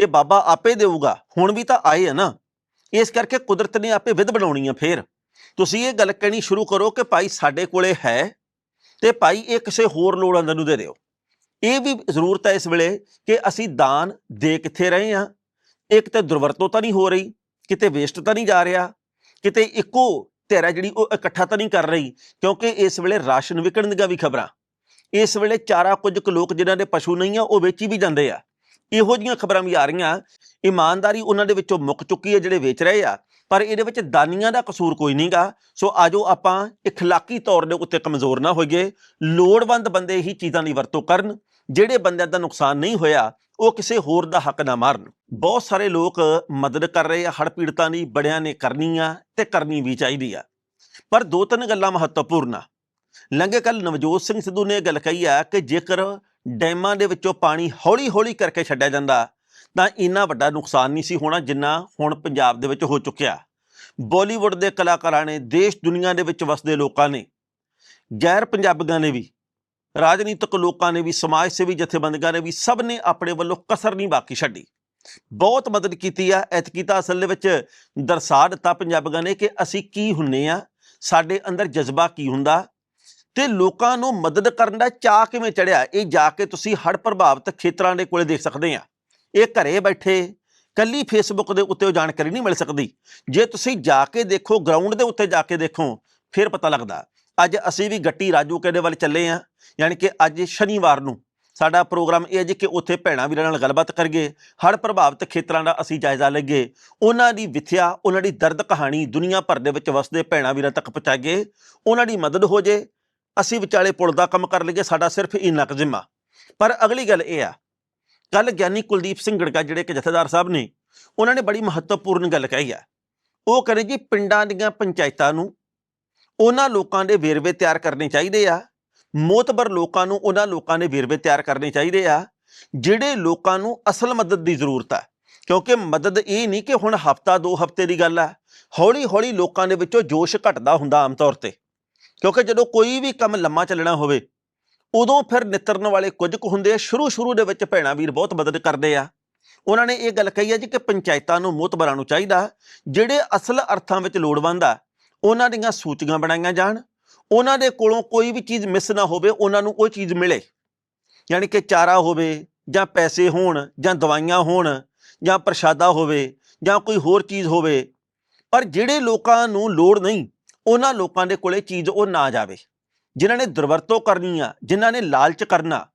ਇਹ ਬਾਬਾ ਆਪੇ ਦੇਊਗਾ, ਹੁਣ ਵੀ ਤਾਂ ਆਏ ਆ ਨਾ। ਇਸ ਕਰਕੇ ਕੁਦਰਤ ਨੇ ਆਪੇ ਵਿਧ ਬਣਾਉਣੀ ਆ ਫੇਰ। ਤੁਸੀਂ ਇਹ ਗੱਲ ਕਹਿਣੀ ਸ਼ੁਰੂ ਕਰੋ ਕਿ ਭਾਈ ਸਾਡੇ ਕੋਲੇ ਹੈ ਤੇ ਭਾਈ ਇਹ ਕਿਸੇ ਹੋਰ ਲੋੜਵੰਦ ਨੂੰ ਦੇ ਦਿਓ। ਇਹ ਵੀ ਜ਼ਰੂਰਤ ਹੈ ਇਸ ਵੇਲੇ ਕਿ ਅਸੀਂ ਦਾਨ ਦੇ ਕਿੱਥੇ ਰਹੇ ਆ ਇੱਕ ਤੇ ਦੁਰਵਰਤੋਂ ਤਾਂ ਨਹੀਂ ਹੋ ਰਹੀ, ਕਿਤੇ ਵੇਸਟ ਤਾਂ ਨਹੀਂ ਜਾ ਰਿਹਾ, ਕਿਤੇ ਇੱਕੋ ਧਿਰ ਜਿਹੜੀ ਉਹ ਇਕੱਠਾ ਤਾਂ ਨਹੀਂ ਕਰ ਰਹੀ, ਕਿਉਂਕਿ ਇਸ ਵੇਲੇ ਰਾਸ਼ਨ ਵਿਕਣ ਦੀਆਂ ਵੀ ਖਬਰਾਂ। ਇਸ ਵੇਲੇ ਚਾਰਾ ਕੁਝ ਕੁ ਲੋਕ ਜਿਨ੍ਹਾਂ ਦੇ ਪਸ਼ੂ ਨਹੀਂ ਆ, ਉਹ ਵੇਚੀ ਵੀ ਜਾਂਦੇ ਆ। ਇਹੋ ਜੀਆਂ ਖਬਰਾਂ ਵੀ ਆ ਰਹੀਆਂ, ਇਮਾਨਦਾਰੀ ਉਹਨਾਂ ਦੇ ਵਿੱਚੋਂ ਮੁੱਕ ਚੁੱਕੀ ਹੈ ਜਿਹੜੇ ਵੇਚ ਰਹੇ ਆ, ਪਰ ਇਹਦੇ ਵਿੱਚ ਦਾਨੀਆਂ ਦਾ ਕਸੂਰ ਕੋਈ ਨਹੀਂਗਾ ਸੋ ਆਜੋ ਆਪਾਂ ਇਖਲਾਕੀ ਤੌਰ ਦੇ ਉੱਤੇ ਕਮਜ਼ੋਰ ਨਾ ਹੋਈਏ, ਲੋੜਵੰਦ ਬੰਦੇ ਹੀ ਚੀਜ਼ਾਂ ਦੀ ਵਰਤੋਂ ਕਰਨ ਜਿਹੜੇ ਬੰਦਿਆਂ ਦਾ ਨੁਕਸਾਨ ਨਹੀਂ ਹੋਇਆ, ਉਹ ਕਿਸੇ ਹੋਰ ਦਾ ਹੱਕ ਨਾ ਮਾਰਨ। ਬਹੁਤ ਸਾਰੇ ਲੋਕ ਮਦਦ ਕਰ ਰਹੇ ਆ, ਹੜ੍ਹ ਪੀੜਤਾਂ ਦੀ, ਬੜਿਆਂ ਨੇ ਕਰਨੀ ਆ ਤੇ ਕਰਨੀ ਵੀ ਚਾਹੀਦੀ ਆ। ਪਰ ਦੋ ਤਿੰਨ ਗੱਲਾਂ ਮਹੱਤਵਪੂਰਨ ਆ। ਲੰਘੇ ਕੱਲ ਨਵਜੋਤ ਸਿੰਘ ਸਿੱਧੂ ਨੇ ਇਹ ਗੱਲ ਕਹੀ ਆ ਕਿ ਜੇਕਰ ਡੈਮਾਂ ਦੇ ਵਿੱਚੋਂ ਪਾਣੀ ਹੌਲੀ-ਹੌਲੀ ਕਰਕੇ ਛੱਡਿਆ ਜਾਂਦਾ, ਤਾਂ ਇੰਨਾ ਵੱਡਾ ਨੁਕਸਾਨ ਨਹੀਂ ਸੀ ਹੋਣਾ ਜਿੰਨਾ ਹੁਣ ਪੰਜਾਬ ਦੇ ਵਿੱਚ ਹੋ ਚੁੱਕਿਆ। ਬਾਲੀਵੁੱਡ ਦੇ ਕਲਾਕਾਰਾਂ ਨੇ, ਦੇਸ਼ ਦੁਨੀਆ ਦੇ ਵਿੱਚ ਵਸਦੇ ਲੋਕਾਂ ਨੇ, ਗੈਰ ਪੰਜਾਬੀਆਂ ਨੇ ਵੀ ਰਾਜਨੀਤਿਕ ਲੋਕਾਂ ਨੇ ਵੀ, ਸਮਾਜ ਸੇਵੀ ਜਥੇਬੰਦੀਆਂ ਨੇ ਵੀ ਸਭ ਨੇ ਆਪਣੇ ਵੱਲੋਂ ਕਸਰ ਨਹੀਂ ਬਾਕੀ ਛੱਡੀ। ਬਹੁਤ ਮਦਦ ਕੀਤੀ ਆ। ਐਤਕੀ ਤਾਂ ਅਸਲ ਦੇ ਵਿੱਚ ਦਰਸਾ ਦਿੱਤਾ ਪੰਜਾਬੀਆਂ ਨੇ ਕਿ ਅਸੀਂ ਕੀ ਹੁੰਨੇ ਆ, ਸਾਡੇ ਅੰਦਰ ਜਜ਼ਬਾ ਕੀ ਹੁੰਦਾ ਤੇ ਲੋਕਾਂ ਨੂੰ ਮਦਦ ਕਰਨ ਦਾ ਚਾਹ ਕਿਵੇਂ ਚੜਿਆ? ਇਹ ਜਾ ਕੇ ਤੁਸੀਂ ਹੜ੍ਹ ਪ੍ਰਭਾਵਿਤ ਖੇਤਰਾਂ ਦੇ ਕੋਲੇ ਦੇਖ ਸਕਦੇ ਆ। ਇਹ ਘਰੇ ਬੈਠੇ ਕੱਲੀ ਫੇਸਬੁੱਕ ਦੇ ਉੱਤੇ ਉਹ ਜਾਣਕਾਰੀ ਨਹੀਂ ਮਿਲ ਸਕਦੀ। ਜੇ ਤੁਸੀਂ ਜਾ ਕੇ ਦੇਖੋ ਗਰਾਊਂਡ ਦੇ ਉੱਤੇ ਜਾ ਕੇ ਦੇਖੋ, ਫਿਰ ਪਤਾ ਲੱਗਦਾ। ਅੱਜ ਅਸੀਂ ਵੀ ਗੱਟੀ ਰਾਜੂ ਕੇ ਦੇ ਵੱਲ ਚੱਲੇ ਆ, ਯਾਨੀ ਕਿ ਅੱਜ ਸ਼ਨੀਵਾਰ ਨੂੰ ਸਾਡਾ ਪ੍ਰੋਗਰਾਮ ਇਹ ਹੈ ਜੀ ਕਿ ਉੱਥੇ ਭੈਣਾਂ ਵੀਰਾਂ ਨਾਲ ਗੱਲਬਾਤ ਕਰੀਏ, ਹੜ੍ਹ ਪ੍ਰਭਾਵਿਤ ਖੇਤਰਾਂ ਦਾ ਅਸੀਂ ਜਾਇਜ਼ਾ ਲਈਏ, ਉਹਨਾਂ ਦੀ ਵਿਥਿਆ, ਉਹਨਾਂ ਦੀ ਦਰਦ ਕਹਾਣੀ ਦੁਨੀਆ ਭਰ ਦੇ ਵਿੱਚ ਵਸਦੇ ਭੈਣਾਂ ਵੀਰਾਂ ਤੱਕ ਪਹੁੰਚਾਈਏ, ਉਹਨਾਂ ਦੀ ਮਦਦ ਹੋ ਜੇ, ਅਸੀਂ ਵਿਚਾਲੇ ਪੁਲ ਦਾ ਕੰਮ ਕਰ ਲਈਏ, ਸਾਡਾ ਸਿਰਫ ਇੰਨਾ ਕੁ ਜ਼ਿੰਮਾ। ਪਰ ਅਗਲੀ ਗੱਲ ਇਹ ਆ ਕੱਲ ਗਿਆਨੀ ਕੁਲਦੀਪ ਸਿੰਘ ਗੜਕਾ ਜਿਹੜੇ ਕਿ ਜਥੇਦਾਰ ਸਾਹਿਬ ਨੇ, ਉਹਨਾਂ ਨੇ ਬੜੀ ਮਹੱਤਵਪੂਰਨ ਗੱਲ ਕਹੀ ਆ। ਉਹ ਕਹਿੰਦੇ ਜੀ ਪਿੰਡਾਂ ਦੀਆਂ ਪੰਚਾਇਤਾਂ ਨੂੰ ਉਹਨਾਂ ਲੋਕਾਂ ਦੇ ਵੇਰਵੇ ਤਿਆਰ ਕਰਨੇ ਚਾਹੀਦੇ ਆ। ਮੋਤਬਰ ਲੋਕਾਂ ਨੂੰ ਉਹਨਾਂ ਲੋਕਾਂ ਦੇ ਵੇਰਵੇ ਤਿਆਰ ਕਰਨੇ ਚਾਹੀਦੇ ਆ, ਜਿਹੜੇ ਲੋਕਾਂ ਨੂੰ ਅਸਲ ਮਦਦ ਦੀ ਜ਼ਰੂਰਤ ਆ। ਕਿਉਂਕਿ ਮਦਦ ਇਹ ਨਹੀਂ ਕਿ ਹੁਣ ਹਫਤਾ, ਦੋ ਹਫ਼ਤੇ ਦੀ ਗੱਲ ਆ। ਹੌਲੀ ਹੌਲੀ ਲੋਕਾਂ ਦੇ ਵਿੱਚੋਂ ਜੋਸ਼ ਘਟਦਾ ਹੁੰਦਾ ਆਮ ਤੌਰ ਤੇ। ਕਿਉਂਕਿ ਜਦੋਂ ਕੋਈ ਵੀ ਕੰਮ ਲੰਮਾ ਚੱਲਣਾ ਹੋਵੇ, ਉਦੋਂ ਫਿਰ ਨਿਤਰਨ ਵਾਲੇ ਕੁਝ ਕੁ ਹੁੰਦੇ ਆ ਸ਼ੁਰੂ ਸ਼ੁਰੂ ਦੇ ਵਿੱਚ ਭੈਣਾ ਵੀਰ ਬਹੁਤ ਮਦਦ ਕਰਦੇ ਆ। ਉਹਨਾਂ ਨੇ ਇਹ ਗੱਲ ਕਹੀ ਆ ਜੀ ਕਿ ਪੰਚਾਇਤਾਂ ਨੂੰ ਮੋਤਬਰਾਂ ਨੂੰ ਚਾਹੀਦਾ, ਜਿਹੜੇ ਅਸਲ ਅਰਥਾਂ ਵਿੱਚ ਲੋੜਵੰਦ ਆ। ਉਹਨਾਂ ਦੀਆਂ ਸੂਚੀਆਂ ਬਣਾਈਆਂ ਜਾਣ, ਉਹਨਾਂ ਦੇ ਕੋਲੋਂ ਕੋਈ ਵੀ ਚੀਜ਼ ਮਿਸ ਨਾ ਹੋਵੇ, ਉਹਨਾਂ ਨੂੰ ਉਹ ਚੀਜ਼ ਮਿਲੇ। ਯਾਨੀ ਕਿ ਚਾਰਾ ਹੋਵੇ, ਜਾਂ ਪੈਸੇ ਹੋਣ, ਜਾਂ ਦਵਾਈਆਂ ਹੋਣ, ਜਾਂ ਪ੍ਰਸ਼ਾਦਾ ਹੋਵੇ, ਜਾਂ ਕੋਈ ਹੋਰ ਚੀਜ਼ ਹੋਵੇ, ਪਰ ਜਿਹੜੇ ਲੋਕਾਂ ਨੂੰ ਲੋੜ ਨਹੀਂ, ਉਹਨਾਂ ਲੋਕਾਂ ਦੇ ਕੋਲੇ ਚੀਜ਼ ਉਹ ਨਾ ਜਾਵੇ। ਜਿਨ੍ਹਾਂ ਨੇ ਦੁਰਵਰਤੋਂ ਕਰਨੀ ਆ, ਜਿਨ੍ਹਾਂ ਨੇ ਲਾਲਚ ਕਰਨਾ,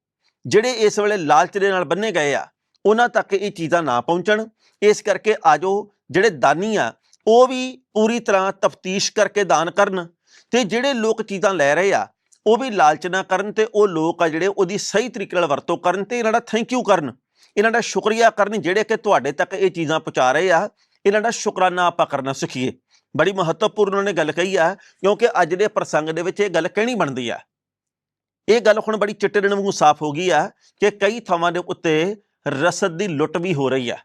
ਜਿਹੜੇ ਇਸ ਵੇਲੇ ਲਾਲਚ ਦੇ ਨਾਲ ਬੰਨੇ ਗਏ ਆ, ਉਹਨਾਂ ਤੱਕ ਇਹ ਚੀਜ਼ਾਂ ਨਾ ਪਹੁੰਚਣ। ਇਸ ਕਰਕੇ ਆਜੋ, ਜਿਹੜੇ ਦਾਨੀ ਆ ਉਹ ਵੀ ਪੂਰੀ ਤਰ੍ਹਾਂ ਤਫਤੀਸ਼ ਕਰਕੇ ਦਾਨ ਕਰਨ ਤੇ ਜਿਹੜੇ ਲੋਕ ਚੀਜ਼ਾਂ ਲੈ ਰਹੇ ਆ, ਉਹ ਵੀ ਲਾਲਚ ਨਾ ਕਰਨ ਤੇ ਉਹ ਲੋਕ ਆ ਜਿਹੜੇ ਉਹਦੀ ਸਹੀ ਤਰੀਕੇ ਨਾਲ ਵਰਤੋਂ ਕਰਨ ਤੇ ਇਹਨਾਂ ਦਾ ਥੈਂਕ ਯੂ ਕਰਨ। ਇਹਨਾਂ ਦਾ ਸ਼ੁਕਰੀਆ ਕਰਨ ਜਿਹੜੇ ਕਿ ਤੁਹਾਡੇ ਤੱਕ ਇਹ ਚੀਜ਼ਾਂ ਪਹੁੰਚਾ ਰਹੇ ਆ। ਇਹਨਾਂ ਦਾ ਸ਼ੁਕਰਾਨਾ ਆਪਾਂ ਕਰਨਾ ਸਿੱਖੀਏ। ਬੜੀ ਮਹੱਤਵਪੂਰਨ ਉਹਨੇ ਗੱਲ ਕਹੀ ਆ, ਕਿਉਂਕਿ ਅੱਜ ਦੇ ਪ੍ਰਸੰਗ ਦੇ ਵਿੱਚ ਇਹ ਗੱਲ ਕਹਿਣੀ ਬਣਦੀ ਆ। ਇਹ ਗੱਲ ਹੁਣ ਬੜੀ ਚਿੱਟੇ ਦਿਨ ਵਾਂਗੂ ਸਾਫ਼ ਹੋ ਗਈ ਆ ਕਿ ਕਈ ਥਾਵਾਂ ਦੇ ਉੱਤੇ ਰਸਦ ਦੀ ਲੁੱਟ ਵੀ ਹੋ ਰਹੀ ਆ।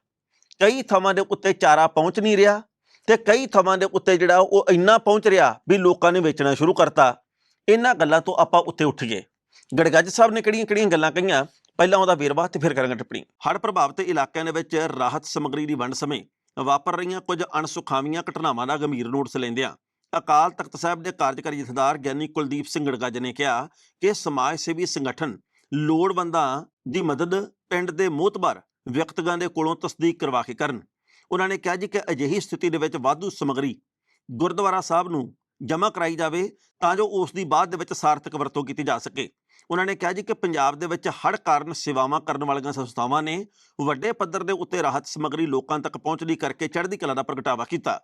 ਕਈ ਥਾਵਾਂ ਦੇ ਉੱਤੇ ਚਾਰਾ ਪਹੁੰਚ ਨਹੀਂ ਰਿਹਾ। ਤੇ ਕਈ ਥਾਵਾਂ ਦੇ ਉੱਤੇ ਜਿਹੜਾ ਉਹ ਇੰਨਾ ਪਹੁੰਚ ਰਿਹਾ ਵੀ ਲੋਕਾਂ ਨੇ ਵੇਚਣਾ ਸ਼ੁਰੂ ਕਰਤਾ। ਇਹਨਾਂ ਗੱਲਾਂ ਤੋਂ ਆਪਾਂ ਉੱਤੇ ਉੱਠ ਗਏ। ਗੜਗੱਜ ਸਾਹਿਬ ਨੇ ਕਿਹੜੀਆਂ ਕਿਹੜੀਆਂ ਗੱਲਾਂ ਕਹੀਆਂ? ਪਹਿਲਾਂ ਉਹਦਾ ਵੇਰਵਾ ਤੇ ਫਿਰ ਕਰਾਂਗੇ ਟਿੱਪਣੀ। ਹੜ੍ਹ ਪ੍ਰਭਾਵਿਤ ਇਲਾਕਿਆਂ ਦੇ ਵਿੱਚ ਰਾਹਤ ਸਮੱਗਰੀ ਦੀ ਵੰਡ ਸਮੇਂ ਵਾਪਰ ਰਹੀਆਂ ਕੁਝ ਅਣਸੁਖਾਵੀਆਂ ਘਟਨਾਵਾਂ ਦਾ ਗੰਭੀਰ ਨੋਟਿਸ ਲੈਂਦਿਆਂ ਅਕਾਲ ਤਖਤ ਸਾਹਿਬ ਦੇ ਕਾਰਜਕਾਰੀ ਜਥੇਦਾਰ ਗਿਆਨੀ ਕੁਲਦੀਪ ਸਿੰਘ ਗੜਗੱਜ ਨੇ ਕਿਹਾ ਕਿ ਸਮਾਜ ਸੇਵੀ ਸੰਗਠਨ ਲੋੜਵੰਦਾਂ ਦੀ ਮਦਦ ਪਿੰਡ ਦੇ ਮੋਤਬਰ ਵਿਅਕਤੀਆਂ ਦੇ ਕੋਲੋਂ ਤਸਦੀਕ ਕਰਵਾ ਕੇ ਕਰਨ। ਉਹਨਾਂ ਨੇ ਕਿਹਾ ਜੀ ਕਿ ਅਜਿਹੀ ਸਥਿਤੀ ਦੇ ਵਿੱਚ ਵਾਧੂ ਸਮੱਗਰੀ ਗੁਰਦੁਆਰਾ ਸਾਹਿਬ ਨੂੰ ਜਮ੍ਹਾਂ ਕਰਾਈ ਜਾਵੇ ਤਾਂ ਜੋ ਉਸ ਦੀ ਬਾਅਦ ਦੇ ਵਿੱਚ ਸਾਰਥਕ ਵਰਤੋਂ ਕੀਤੀ ਜਾ ਸਕੇ। ਉਹਨਾਂ ਨੇ ਕਿਹਾ ਜੀ ਕਿ ਪੰਜਾਬ ਦੇ ਵਿੱਚ ਹੜ੍ਹ ਕਾਰਨ ਸੇਵਾਵਾਂ ਕਰਨ ਵਾਲੀਆਂ ਸੰਸਥਾਵਾਂ ਨੇ ਵੱਡੇ ਪੱਧਰ ਦੇ ਉੱਤੇ ਰਾਹਤ ਸਮੱਗਰੀ ਲੋਕਾਂ ਤੱਕ ਪਹੁੰਚਦੀ ਕਰਕੇ ਚੜ੍ਹਦੀ ਕਲਾ ਦਾ ਪ੍ਰਗਟਾਵਾ ਕੀਤਾ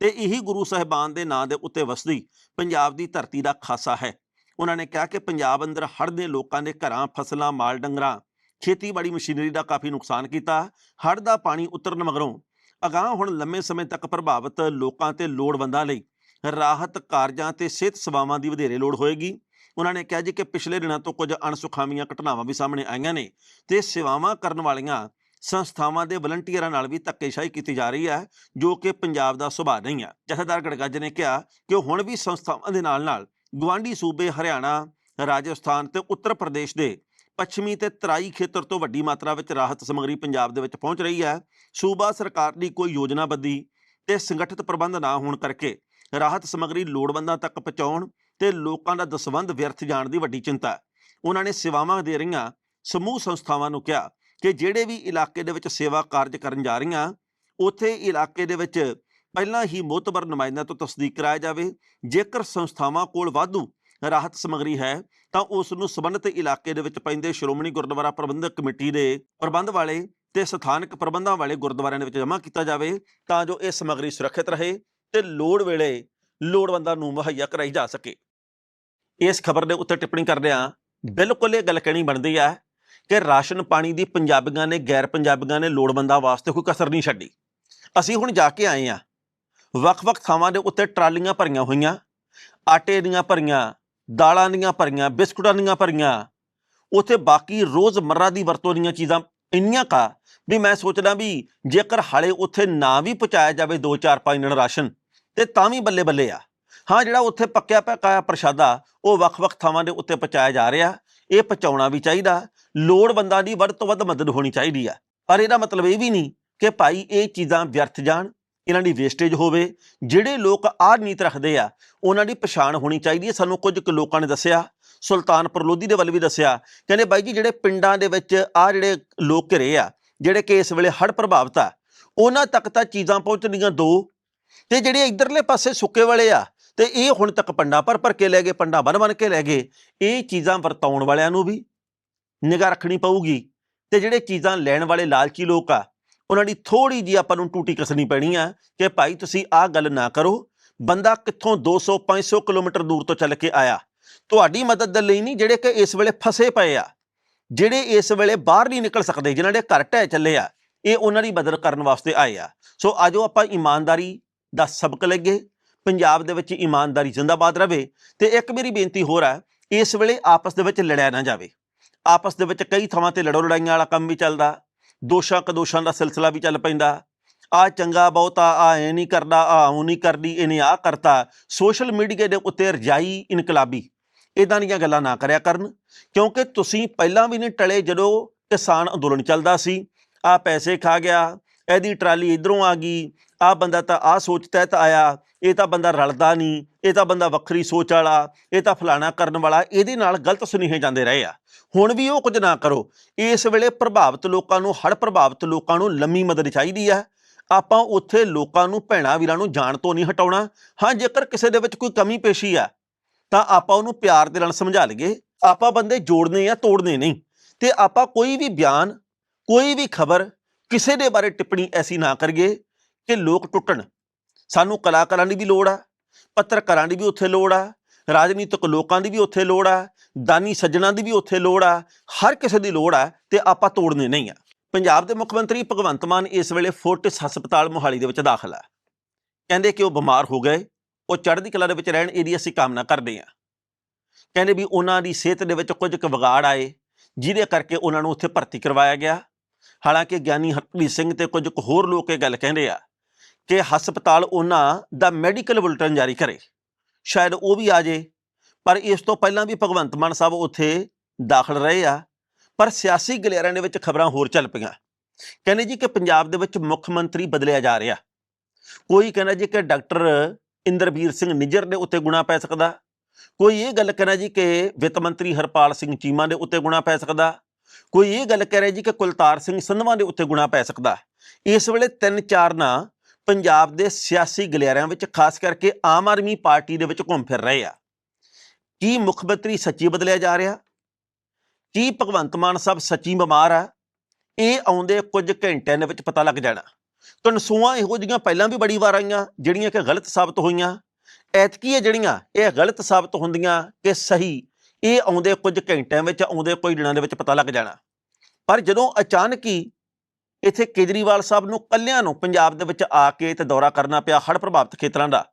ਤੇ ਇਹੀ ਗੁਰੂ ਸਾਹਿਬਾਨ ਦੇ ਨਾਂ ਦੇ ਉੱਤੇ ਵਸਦੀ ਪੰਜਾਬ ਦੀ ਧਰਤੀ ਦਾ ਖਾਸਾ ਹੈ। ਉਹਨਾਂ ਨੇ ਕਿਹਾ ਕਿ ਪੰਜਾਬ ਅੰਦਰ ਹੜ੍ਹ ਦੇ ਲੋਕਾਂ ਦੇ ਘਰਾਂ, ਫਸਲਾਂ ਮਾਲ ਡੰਗਰਾਂ ਖੇਤੀਬਾੜੀ ਮਸ਼ੀਨਰੀ ਦਾ ਕਾਫੀ ਨੁਕਸਾਨ ਕੀਤਾ। ਹੜ੍ਹ ਦਾ ਪਾਣੀ ਉਤਰਨ ਮਗਰੋਂ ਅਗਾਂਹ ਹੁਣ ਲੰਮੇ ਸਮੇਂ ਤੱਕ ਪ੍ਰਭਾਵਿਤ ਲੋਕਾਂ ਤੇ ਲੋੜਵੰਦਾਂ ਲਈ ਰਾਹਤ ਕਾਰਜਾਂ ਤੇ ਸਿਹਤ ਸੇਵਾਵਾਂ ਦੀ ਵਧੇਰੇ ਲੋੜ ਹੋਏਗੀ। ਉਹਨਾਂ ਨੇ ਕਿਹਾ ਜੀ ਕਿ ਪਿਛਲੇ ਦਿਨਾਂ ਤੋਂ ਕੁਝ ਅਣਸੁਖਾਵੀਆਂ ਘਟਨਾਵਾਂ ਵੀ ਸਾਹਮਣੇ ਆਈਆਂ ਨੇ ਤੇ ਸੇਵਾਵਾਂ ਕਰਨ ਵਾਲੀਆਂ ਸੰਸਥਾਵਾਂ ਦੇ ਵਲੰਟੀਅਰਾਂ ਨਾਲ ਵੀ ਧੱਕੇਸ਼ਾਹੀ ਕੀਤੀ ਜਾ ਰਹੀ ਹੈ, ਜੋ ਕਿ ਪੰਜਾਬ ਦਾ ਸੁਭਾਅ ਨਹੀਂ ਹੈ। ਜਥੇਦਾਰ ਗੜਗੱਜ ਨੇ ਕਿਹਾ ਕਿ ਹੁਣ ਵੀ ਸੰਸਥਾਵਾਂ ਦੇ ਨਾਲ-ਨਾਲ ਗਵਾਂਢੀ ਸੂਬੇ ਹਰਿਆਣਾ, ਰਾਜਸਥਾਨ ਤੇ ਉੱਤਰ ਪ੍ਰਦੇਸ਼ ਦੇ ਪੱਛਮੀ ਤੇ ਤਰਾਈ ਖੇਤਰ ਤੋਂ ਵੱਡੀ ਮਾਤਰਾ ਵਿੱਚ ਰਾਹਤ ਸਮੱਗਰੀ ਪੰਜਾਬ ਦੇ ਵਿੱਚ ਪਹੁੰਚ ਰਹੀ ਹੈ। ਸੂਬਾ ਸਰਕਾਰ ਦੀ ਕੋਈ ਯੋਜਨਾਬੱਧੀ ਤੇ ਸੰਗਠਿਤ ਪ੍ਰਬੰਧ ਨਾ ਹੋਣ ਕਰਕੇ ਰਾਹਤ ਸਮੱਗਰੀ ਲੋੜਵੰਦਾਂ ਤੱਕ ਪਹੁੰਚਾਉਣ ਤੇ ਲੋਕਾਂ ਦਾ ਦਸਵੰਧ ਵਿਅਰਥ ਜਾਣ ਦੀ ਵੱਡੀ ਚਿੰਤਾ ਹੈ। ਉਹਨਾਂ ਨੇ ਸੇਵਾਵਾਂ ਦੇ ਰਹੀਆਂ ਸਮੂਹ ਸੰਸਥਾਵਾਂ ਨੂੰ ਕਿਹਾ ਕਿ ਜਿਹੜੇ ਵੀ ਇਲਾਕੇ ਦੇ ਵਿੱਚ ਸੇਵਾ ਕਾਰਜ ਕਰਨ ਜਾ ਰਹੀਆਂ, ਉੱਥੇ ਇਲਾਕੇ ਦੇ ਵਿੱਚ ਪਹਿਲਾਂ ਹੀ ਮੋਤਬਰ ਨੁਮਾਇੰਦਿਆਂ ਤੋਂ ਤਸਦੀਕ ਕਰਾਇਆ ਜਾਵੇ। ਜੇਕਰ ਸੰਸਥਾਵਾਂ ਕੋਲ ਵਾਧੂ ਰਾਹਤ ਸਮੱਗਰੀ ਹੈ, ਤਾਂ ਉਸ ਨੂੰ ਸਬੰਧਤ ਇਲਾਕੇ ਦੇ ਵਿੱਚ ਪੈਂਦੇ ਸ਼੍ਰੋਮਣੀ ਗੁਰਦੁਆਰਾ ਪ੍ਰਬੰਧਕ ਕਮੇਟੀ ਦੇ ਪ੍ਰਬੰਧ ਵਾਲੇ ਤੇ ਸਥਾਨਕ ਪ੍ਰਬੰਧਾਂ ਵਾਲੇ ਗੁਰਦੁਆਰਿਆਂ ਦੇ ਵਿੱਚ ਜਮ੍ਹਾਂ ਕੀਤਾ ਜਾਵੇ, ਤਾਂ ਜੋ ਇਹ ਸਮੱਗਰੀ ਸੁਰੱਖਿਅਤ ਰਹੇ ਤੇ ਲੋੜ ਵੇਲੇ ਲੋੜਵੰਦਾਂ ਨੂੰ ਮੁਹੱਈਆ ਕਰਾਈ ਜਾ ਸਕੇ। ਇਸ ਖਬਰ ਦੇ ਉੱਤੇ ਟਿੱਪਣੀ ਕਰਦਿਆਂ ਬਿਲਕੁਲ ਇਹ ਗੱਲ ਕਹਿਣੀ ਬਣਦੀ ਹੈ ਕਿ ਰਾਸ਼ਨ ਪਾਣੀ ਦੀ ਪੰਜਾਬੀਆਂ ਨੇ, ਗੈਰ ਪੰਜਾਬੀਆਂ ਨੇ ਲੋੜਵੰਦਾਂ ਵਾਸਤੇ ਕੋਈ ਕਸਰ ਨਹੀਂ ਛੱਡੀ। ਅਸੀਂ ਹੁਣ ਜਾ ਕੇ ਆਏ ਆ ਵੱਖ-ਵੱਖ ਥਾਵਾਂ ਦੇ ਉੱਤੇ ਟਰਾਲੀਆਂ ਭਰੀਆਂ ਹੋਈਆਂ, ਆਟੇ ਦੀਆਂ ਭਰੀਆਂ ਦਾਲਾਂ ਦੀਆਂ ਭਰੀਆਂ, ਬਿਸਕੁਟਾਂ ਦੀਆਂ ਭਰੀਆਂ। ਉੱਥੇ ਬਾਕੀ ਰੋਜ਼ਮਰਰਾ ਦੀ ਵਰਤੋਂ ਦੀਆਂ ਚੀਜ਼ਾਂ ਇੰਨੀਆਂ ਕਾ ਵੀ ਮੈਂ ਸੋਚਦਾ ਵੀ ਜੇਕਰ ਹਾਲੇ ਉੱਥੇ ਨਾ ਵੀ ਪਹੁੰਚਾਇਆ ਜਾਵੇ 2-4 5 ਦਿਨ ਰਾਸ਼ਨ, ਤੇ ਤਾਂ ਵੀ ਬੱਲੇ ਬੱਲੇ ਆ। ਹਾਂ, ਜਿਹੜਾ ਉੱਥੇ ਪੱਕਿਆ ਪਕਾਇਆ ਪ੍ਰਸ਼ਾਦਾ, ਉਹ ਵੱਖ-ਵੱਖ ਥਾਵਾਂ ਦੇ ਉੱਤੇ ਪਹੁੰਚਾਇਆ ਜਾ ਰਿਹਾ, ਇਹ ਪਹੁੰਚਾਉਣਾ ਵੀ ਚਾਹੀਦਾ। ਲੋੜਵੰਦਾਂ ਦੀ ਵੱਧ ਤੋਂ ਵੱਧ ਮਦਦ ਹੋਣੀ ਚਾਹੀਦੀ ਆ। ਪਰ ਇਹਦਾ ਮਤਲਬ ਇਹ ਵੀ ਨਹੀਂ ਕਿ ਭਾਈ ਇਹ ਚੀਜ਼ਾਂ ਵਿਅਰਥ ਜਾਣ ਇਹਨਾਂ ਦੀ ਵੇਸਟੇਜ ਹੋਵੇ, ਜਿਹੜੇ ਲੋਕ ਆਹ ਨੀਤ ਰੱਖਦੇ ਆ, ਉਹਨਾਂ ਦੀ ਪਛਾਣ ਹੋਣੀ ਚਾਹੀਦੀ ਹੈ। ਸਾਨੂੰ ਕੁਝ ਕੁ ਲੋਕਾਂ ਨੇ ਦੱਸਿਆ, ਸੁਲਤਾਨਪੁਰ ਲੋਧੀ ਦੇ ਵੱਲ ਵੀ ਦੱਸਿਆ, ਕਹਿੰਦੇ ਬਾਈ ਜੀ ਜਿਹੜੇ ਪਿੰਡਾਂ ਦੇ ਵਿੱਚ ਆ ਜਿਹੜੇ ਲੋਕ ਘਰੇ ਆ, ਜਿਹੜੇ ਕਿ ਇਸ ਵੇਲੇ ਹੜ੍ਹ ਪ੍ਰਭਾਵਿਤ ਆ, ਉਹਨਾਂ ਤੱਕ ਤਾਂ ਚੀਜ਼ਾਂ ਪਹੁੰਚਣੀਆਂ ਦੋ, ਤੇ ਜਿਹੜੇ ਇਧਰਲੇ ਪਾਸੇ ਸੁੱਕੇ ਵਾਲੇ ਆ, ਤੇ ਇਹ ਹੁਣ ਤੱਕ ਪੰਡਾ ਪਰ ਭਰ ਕੇ ਲੈ ਗਏ, ਪੰਡਾ ਬਨ ਬਨ ਕੇ ਲੈ ਗਏ, ਇਹ ਚੀਜ਼ਾਂ ਵਰਤਾਉਣ ਵਾਲਿਆਂ ਨੂੰ ਵੀ ਨਿਗਾਹ ਰੱਖਣੀ ਪਊਗੀ, ਤੇ ਜਿਹੜੇ ਚੀਜ਼ਾਂ ਲੈਣ ਵਾਲੇ ਲਾਲਚੀ ਲੋਕ ਆ ਉਹਨਾਂ ਦੀ ਥੋੜੀ ਜੀ ਆਪਾਂ ਨੂੰ ਟੂਟੀ ਕਸਣੀ ਪੈਣੀ ਆ ਕਿ ਭਾਈ ਤੁਸੀਂ ਆਹ ਗੱਲ ਨਾ ਕਰੋ। ਬੰਦਾ ਕਿੱਥੋਂ 200 500 ਕਿਲੋਮੀਟਰ ਦੂਰ ਤੋਂ ਚੱਲ ਕੇ ਆਇਆ। ਤੁਹਾਡੀ ਮਦਦ ਦੇ ਲਈ ਨਹੀਂ, ਜਿਹੜੇ ਕਿ ਇਸ ਵੇਲੇ ਫਸੇ ਪਏ ਆ, ਜਿਹੜੇ ਇਸ ਵੇਲੇ ਬਾਹਰ ਨਹੀਂ ਨਿਕਲ ਸਕਦੇ, ਜਿਨ੍ਹਾਂ ਦੇ ਘਰ ਢਹਿ ਚੱਲੇ ਆ, ਇਹ ਉਹਨਾਂ ਦੀ ਮਦਦ ਕਰਨ ਵਾਸਤੇ ਆਏ ਆ। ਸੋ ਆਜੋ ਆਪਾਂ ਇਮਾਨਦਾਰੀ ਦਾ ਸਬਕ ਲੱਗੇ ਪੰਜਾਬ ਦੇ ਵਿੱਚ ਇਮਾਨਦਾਰੀ ਜ਼ਿੰਦਾਬਾਦ ਰਵੇ। ਤੇ ਇੱਕ ਮੇਰੀ ਬੇਨਤੀ ਹੋਰ ਆ, ਇਸ ਵੇਲੇ ਆਪਸ ਦੇ ਵਿੱਚ ਲੜਿਆ ਨਾ ਜਾਵੇ। ਆਪਸ ਦੇ ਵਿੱਚ ਕਈ ਥਾਵਾਂ ਤੇ ਲੜੋ ਲੜਾਈਆਂ ਵਾਲਾ ਕੰਮ ਵੀ ਚੱਲਦਾ। ਦੋਸ਼ਾਂ ਕਦੋਸ਼ਾਂ ਦਾ ਸਿਲਸਿਲਾ ਵੀ ਚੱਲ ਪੈਂਦਾ। ਆ ਚੰਗਾ ਬਹੁਤਾ, ਆ ਐ ਨਹੀਂ ਕਰਦਾ, ਆ ਉਹ ਨਹੀਂ ਕਰਦੀ, ਇਹਨੇ ਆ ਕਰਤਾ। ਸੋਸ਼ਲ ਮੀਡੀਆ ਦੇ ਉੱਤੇ ਰਜਾਈ ਇਨਕਲਾਬੀ। ਇਦਾਂ ਦੀਆਂ ਗੱਲਾਂ ਨਾ ਕਰਿਆ ਕਰਨ, ਕਿਉਂਕਿ ਤੁਸੀਂ ਪਹਿਲਾਂ ਵੀ ਨਹੀਂ ਟਲੇ ਜਦੋਂ ਕਿਸਾਨ ਅੰਦੋਲਨ ਚੱਲਦਾ ਸੀ। ਆ ਪੈਸੇ ਖਾ ਗਿਆ, ਇਹਦੀ ਟਰਾਲੀ ਇਧਰੋਂ ਆ ਗਈ ਆ ਬੰਦਾ ਤਾਂ ਆ ਸੋਚ ਤਹਿਤ ਆਇਆ। ਇਹ ਤਾਂ ਬੰਦਾ ਰਲਦਾ ਨਹੀਂ, ਇਹ ਤਾਂ ਬੰਦਾ ਵੱਖਰੀ ਸੋਚ ਵਾਲਾ, ਇਹ ਤਾਂ ਫਲਾਣਾ ਕਰਨ ਵਾਲਾ, ਇਹਦੇ ਨਾਲ ਗਲਤ ਸੁਨੇਹੇ ਜਾਂਦੇ ਰਹੇ ਆ। ਹੁਣ ਵੀ ਉਹ ਕੁਝ ਨਾ ਕਰੋ। ਇਸ ਵੇਲੇ ਪ੍ਰਭਾਵਿਤ ਲੋਕਾਂ ਨੂੰ ਹੜ ਪ੍ਰਭਾਵਿਤ ਲੋਕਾਂ ਨੂੰ ਲੰਮੀ ਮਦਦ ਚਾਹੀਦੀ ਆ। ਆਪਾਂ ਉੱਥੇ ਲੋਕਾਂ ਨੂੰ, ਭੈਣਾ ਵੀਰਾਂ ਨੂੰ ਜਾਣ ਤੋਂ ਨਹੀਂ ਹਟਾਉਣਾ। ਹਾਂ, ਜੇਕਰ ਕਿਸੇ ਦੇ ਵਿੱਚ ਕੋਈ ਕਮੀ ਪੇਸ਼ੀ ਆ, ਤਾਂ ਆਪਾਂ ਉਹਨੂੰ ਪਿਆਰ ਦੇ ਨਾਲ ਸਮਝਾ ਲਈਏ। ਆਪਾਂ ਬੰਦੇ ਜੋੜਨੇ ਆ, ਤੋੜਨੇ ਨਹੀਂ। ਤੇ ਆਪਾਂ ਕੋਈ ਵੀ ਬਿਆਨ, ਕੋਈ ਵੀ ਖਬਰ ਕਿਸੇ ਦੇ ਬਾਰੇ ਟਿੱਪਣੀ ਐਸੀ ਨਾ ਕਰੀਏ ਕਿ ਲੋਕ ਟੁੱਟਣ। ਸਾਨੂੰ ਕਲਾਕਾਰਾਂ ਦੀ ਵੀ ਲੋੜ ਆ, ਪੱਤਰਕਾਰਾਂ ਦੀ ਵੀ ਉੱਥੇ ਲੋੜ ਆ, ਰਾਜਨੀਤਿਕ ਲੋਕਾਂ ਦੀ ਵੀ ਉੱਥੇ ਲੋੜ ਆ, ਦਾਨੀ ਸੱਜਣਾ ਦੀ ਵੀ ਉੱਥੇ ਲੋੜ ਆ, ਹਰ ਕਿਸੇ ਦੀ ਲੋੜ ਆ ਤੇ ਆਪਾਂ ਤੋੜਨੇ ਨਹੀਂ ਆ। ਪੰਜਾਬ ਦੇ ਮੁੱਖ ਮੰਤਰੀ ਭਗਵੰਤ ਮਾਨ ਇਸ ਵੇਲੇ ਫੋਰਟਿਸ ਹਸਪਤਾਲ ਮੋਹਾਲੀ ਦੇ ਵਿੱਚ ਦਾਖਲ ਆ। ਕਹਿੰਦੇ ਕਿ ਉਹ ਬਿਮਾਰ ਹੋ ਗਏ, ਉਹ ਚੜ੍ਹਦੀ ਕਲਾ ਦੇ ਵਿੱਚ ਰਹਿਣ, ਇਹਦੀ ਅਸੀਂ ਕਾਮਨਾ ਕਰਦੇ ਹਾਂ। ਕਹਿੰਦੇ ਵੀ ਉਹਨਾਂ ਦੀ ਸਿਹਤ ਦੇ ਵਿੱਚ ਕੁਝ ਕੁ ਵਿਗਾੜ ਆਏ, ਜਿਹਦੇ ਕਰਕੇ ਉਹਨਾਂ ਨੂੰ ਉੱਥੇ ਭਰਤੀ ਕਰਵਾਇਆ ਗਿਆ। ਹਾਲਾਂਕਿ ਗਿਆਨੀ ਹਰਪ੍ਰੀਤ ਸਿੰਘ ਤੇ ਕੁਝ ਕੁ ਹੋਰ ਲੋਕ ਇਹ ਗੱਲ ਕਹਿੰਦੇ ਆ। ਕਿ ਹਸਪਤਾਲ ਉਹਨਾਂ ਦਾ ਮੈਡੀਕਲ ਬੁਲਟਨ ਜਾਰੀ ਕਰੇ। ਸ਼ਾਇਦ ਉਹ ਵੀ ਆ ਜੇ। ਪਰ ਇਸ ਤੋਂ ਪਹਿਲਾਂ ਵੀ ਭਗਵੰਤ ਮਾਨ ਸਾਹਿਬ ਉੱਥੇ ਦਾਖਲ ਰਹੇ ਆ। ਪਰ ਸਿਆਸੀ ਗਲਿਆਰਿਆਂ ਦੇ ਵਿੱਚ ਖਬਰਾਂ ਹੋਰ ਚੱਲ ਪਈਆਂ। ਕਹਿੰਦੇ ਜੀ ਕਿ ਪੰਜਾਬ ਦੇ ਵਿੱਚ ਮੁੱਖ ਮੰਤਰੀ ਬਦਲਿਆ ਜਾ ਰਿਹਾ। ਕੋਈ ਕਹਿੰਦਾ ਜੀ ਕਿ ਡਾਕਟਰ ਇੰਦਰਬੀਰ ਸਿੰਘ ਨਿੱਜਰ ਦੇ ਉੱਤੇ ਗੁਣਾ ਪੈ ਸਕਦਾ। ਕੋਈ ਇਹ ਗੱਲ ਕਹਿੰਦਾ ਜੀ ਕਿ ਵਿੱਤ ਮੰਤਰੀ ਹਰਪਾਲ ਸਿੰਘ ਚੀਮਾ ਦੇ ਉੱਤੇ ਗੁਣਾ ਪੈ ਸਕਦਾ। ਕੋਈ ਇਹ ਗੱਲ ਕਹਿ ਰਿਹਾ ਜੀ ਕਿ ਕੁਲਤਾਰ ਸਿੰਘ ਸੰਧਵਾ ਦੇ ਉੱਤੇ ਗੁਣਾ ਪੈ ਸਕਦਾ। ਇਸ ਵੇਲੇ ਤਿੰਨ ਚਾਰ ਨਾਂ ਪੰਜਾਬ ਦੇ ਸਿਆਸੀ ਗਲਿਆਰਿਆਂ ਵਿੱਚ, ਖਾਸ ਕਰਕੇ ਆਮ ਆਦਮੀ ਪਾਰਟੀ ਦੇ ਵਿੱਚ ਘੁੰਮ ਫਿਰ ਰਹੇ ਆ। ਕੀ ਮੁੱਖ ਮੰਤਰੀ ਸੱਚੀ ਬਦਲਿਆ ਜਾ ਰਿਹਾ? ਕੀ ਭਗਵੰਤ ਮਾਨ ਸਾਹਿਬ ਸੱਚੀ ਬਿਮਾਰ ਆ? ਇਹ ਆਉਂਦੇ ਕੁਝ ਘੰਟਿਆਂ ਦੇ ਵਿੱਚ ਪਤਾ ਲੱਗ ਜਾਣਾ। ਕਨਸੂਆਂ ਇਹੋ ਜਿਹੀਆਂ ਪਹਿਲਾਂ ਵੀ ਬੜੀ ਵਾਰ ਆਈਆਂ, ਜਿਹੜੀਆਂ ਕਿ ਗਲਤ ਸਾਬਤ ਹੋਈਆਂ। ਐਤਕੀ ਇਹ ਜਿਹੜੀਆਂ, ਇਹ ਗਲਤ ਸਾਬਤ ਹੁੰਦੀਆਂ ਕਿ ਸਹੀ, ਇਹ ਆਉਂਦੇ ਕੁਝ ਘੰਟਿਆਂ ਵਿੱਚ, ਆਉਂਦੇ ਕੋਈ ਦਿਨਾਂ ਦੇ ਵਿੱਚ ਪਤਾ ਲੱਗ ਜਾਣਾ। ਪਰ ਜਦੋਂ ਅਚਾਨਕ ਹੀ ਇੱਥੇ ਕੇਜਰੀਵਾਲ ਸਾਹਿਬ ਨੂੰ ਕੱਲਿਆਂ ਨੂੰ ਪੰਜਾਬ ਦੇ ਵਿੱਚ ਆ ਕੇ ਤੇ ਦੌਰਾ ਕਰਨਾ ਪਿਆ ਹੜ੍ਹ ਪ੍ਰਭਾਵਿਤ ਖੇਤਰਾਂ ਦਾ।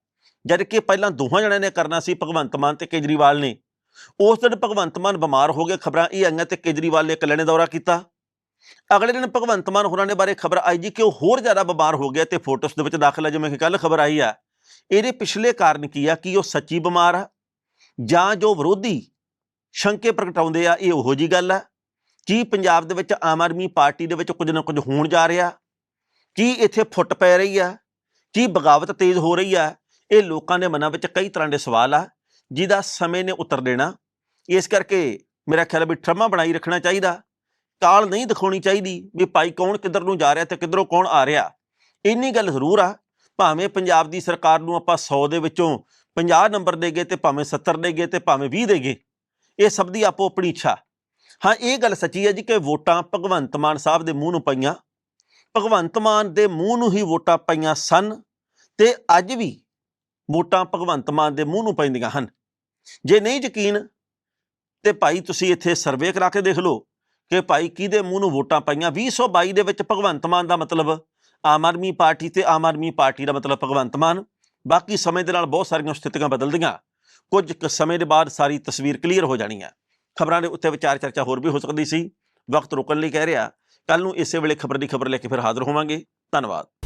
ਜਦ ਕਿ ਪਹਿਲਾਂ ਦੋਹਾਂ ਜਣਿਆਂ ਨੇ ਕਰਨਾ ਸੀ, ਭਗਵੰਤ ਮਾਨ ਤੇ ਕੇਜਰੀਵਾਲ ਨੇ। ਉਸ ਦਿਨ ਭਗਵੰਤ ਮਾਨ ਬਿਮਾਰ ਹੋ ਗਏ, ਖਬਰਾਂ ਇਹ ਆਈਆਂ ਤੇ ਕੇਜਰੀਵਾਲ ਨੇ ਇਕੱਲੇ ਨੇ ਦੌਰਾ ਕੀਤਾ। ਅਗਲੇ ਦਿਨ ਭਗਵੰਤ ਮਾਨ ਹੋਰਾਂ ਦੇ ਬਾਰੇ ਖਬਰ ਆਈ ਜੀ ਕਿ ਉਹ ਹੋਰ ਜ਼ਿਆਦਾ ਬਿਮਾਰ ਹੋ ਗਿਆ ਤੇ ਫੋਟੋਸ ਦੇ ਵਿੱਚ ਦਾਖਲ ਹੈ, ਜਿਵੇਂ ਕਿ ਕੱਲ ਖਬਰ ਆਈ ਆ। ਇਹਦੇ ਪਿਛਲੇ ਕਾਰਨ ਕੀ ਆ? ਕਿ ਉਹ ਸੱਚੀ ਬਿਮਾਰ ਆ? ਜਾਂ ਜੋ ਵਿਰੋਧੀ ਸ਼ੰਕੇ ਪ੍ਰਗਟਾਉਂਦੇ ਆ, ਇਹ ਉਹੋ ਜੀ ਗੱਲ ਆ? ਕੀ ਪੰਜਾਬ ਦੇ ਵਿੱਚ ਆਮ ਆਦਮੀ ਪਾਰਟੀ ਦੇ ਵਿੱਚ ਕੁਝ ਨਾ ਕੁਝ ਹੋਣ ਜਾ ਰਿਹਾ? ਕੀ ਇੱਥੇ ਫੁੱਟ ਪੈ ਰਹੀ ਆ? ਕੀ ਬਗਾਵਤ ਤੇਜ਼ ਹੋ ਰਹੀ ਆ? ਇਹ ਲੋਕਾਂ ਦੇ ਮਨਾਂ ਵਿੱਚ ਕਈ ਤਰ੍ਹਾਂ ਦੇ ਸਵਾਲ ਆ, ਜਿਹਦਾ ਸਮੇਂ ਨੇ ਉੱਤਰ ਦੇਣਾ। ਇਸ ਕਰਕੇ ਮੇਰਾ ਖਿਆਲ ਵੀ ਠਰਮਾ ਬਣਾਈ ਰੱਖਣਾ ਚਾਹੀਦਾ। ਕਾਲ ਨਹੀਂ ਦਿਖਾਉਣੀ ਚਾਹੀਦੀ ਵੀ ਭਾਈ ਕੌਣ ਕਿੱਧਰ ਨੂੰ ਜਾ ਰਿਹਾ ਤੇ ਕਿੱਧਰੋਂ ਕੌਣ ਆ ਰਿਹਾ। ਇੰਨੀ ਗੱਲ ਜ਼ਰੂਰ ਆ, ਭਾਵੇਂ ਪੰਜਾਬ ਦੀ ਸਰਕਾਰ ਨੂੰ ਆਪਾਂ 100 ਦੇ ਵਿੱਚੋਂ 50 ਨੰਬਰ ਦੇਗੇ ਤੇ ਭਾਵੇਂ 70 ਦੇਗੇ ਤੇ ਭਾਵੇਂ 20 ਦੇਗੇ ਇਹ ਸਭ ਦੀ ਆਪੋ ਆਪਣੀ ਇੱਛਾ। ਹਾਂ, ਇਹ ਗੱਲ ਸੱਚੀ ਹੈ ਜੀ ਕਿ ਵੋਟਾਂ ਭਗਵੰਤ ਮਾਨ ਸਾਹਿਬ ਦੇ ਮੂੰਹ ਨੂੰ ਪਈਆਂ। ਭਗਵੰਤ ਮਾਨ ਦੇ ਮੂੰਹ ਨੂੰ ਹੀ ਵੋਟਾਂ ਪਈਆਂ ਸਨ ਤੇ ਅੱਜ ਵੀ ਵੋਟਾਂ ਭਗਵੰਤ ਮਾਨ ਦੇ ਮੂੰਹ ਨੂੰ ਪੈਂਦੀਆਂ ਹਨ। ਜੇ ਨਹੀਂ ਯਕੀਨ, ਤੇ ਭਾਈ ਤੁਸੀਂ ਇੱਥੇ ਸਰਵੇ ਕਰਾ ਕੇ ਦੇਖ ਲਓ ਕਿ ਭਾਈ ਕਿਹਦੇ ਮੂੰਹ ਨੂੰ ਵੋਟਾਂ ਪਈਆਂ। 2022 ਦੇ ਵਿੱਚ ਭਗਵੰਤ ਮਾਨ ਦਾ ਮਤਲਬ ਆਮ ਆਦਮੀ ਪਾਰਟੀ ਤੇ ਆਮ ਆਦਮੀ ਪਾਰਟੀ ਦਾ ਮਤਲਬ ਭਗਵੰਤ ਮਾਨ। ਬਾਕੀ ਸਮੇਂ ਦੇ ਨਾਲ ਬਹੁਤ ਸਾਰੀਆਂ ਸਥਿਤੀਆਂ ਬਦਲਦੀਆਂ। ਕੁਝ ਕੁ ਸਮੇਂ ਦੇ ਬਾਅਦ ਸਾਰੀ ਤਸਵੀਰ ਕਲੀਅਰ ਹੋ ਜਾਣੀ ਹੈ। ਖਬਰਾਂ ਦੇ ਉੱਤੇ ਵਿਚਾਰ ਚਰਚਾ ਹੋਰ ਵੀ ਹੋ ਸਕਦੀ ਸੀ। ਵਕਤ ਰੋਕਣ ਲਈ ਕਹਿ ਰਿਹਾ ਕੱਲ ਨੂੰ ਇਸੇ ਵੇਲੇ ਖਬਰ ਦੀ ਖਬਰ ਲੈ ਕੇ ਫਿਰ ਹਾਜ਼ਰ ਹੋਵਾਂਗੇ। ਧੰਨਵਾਦ।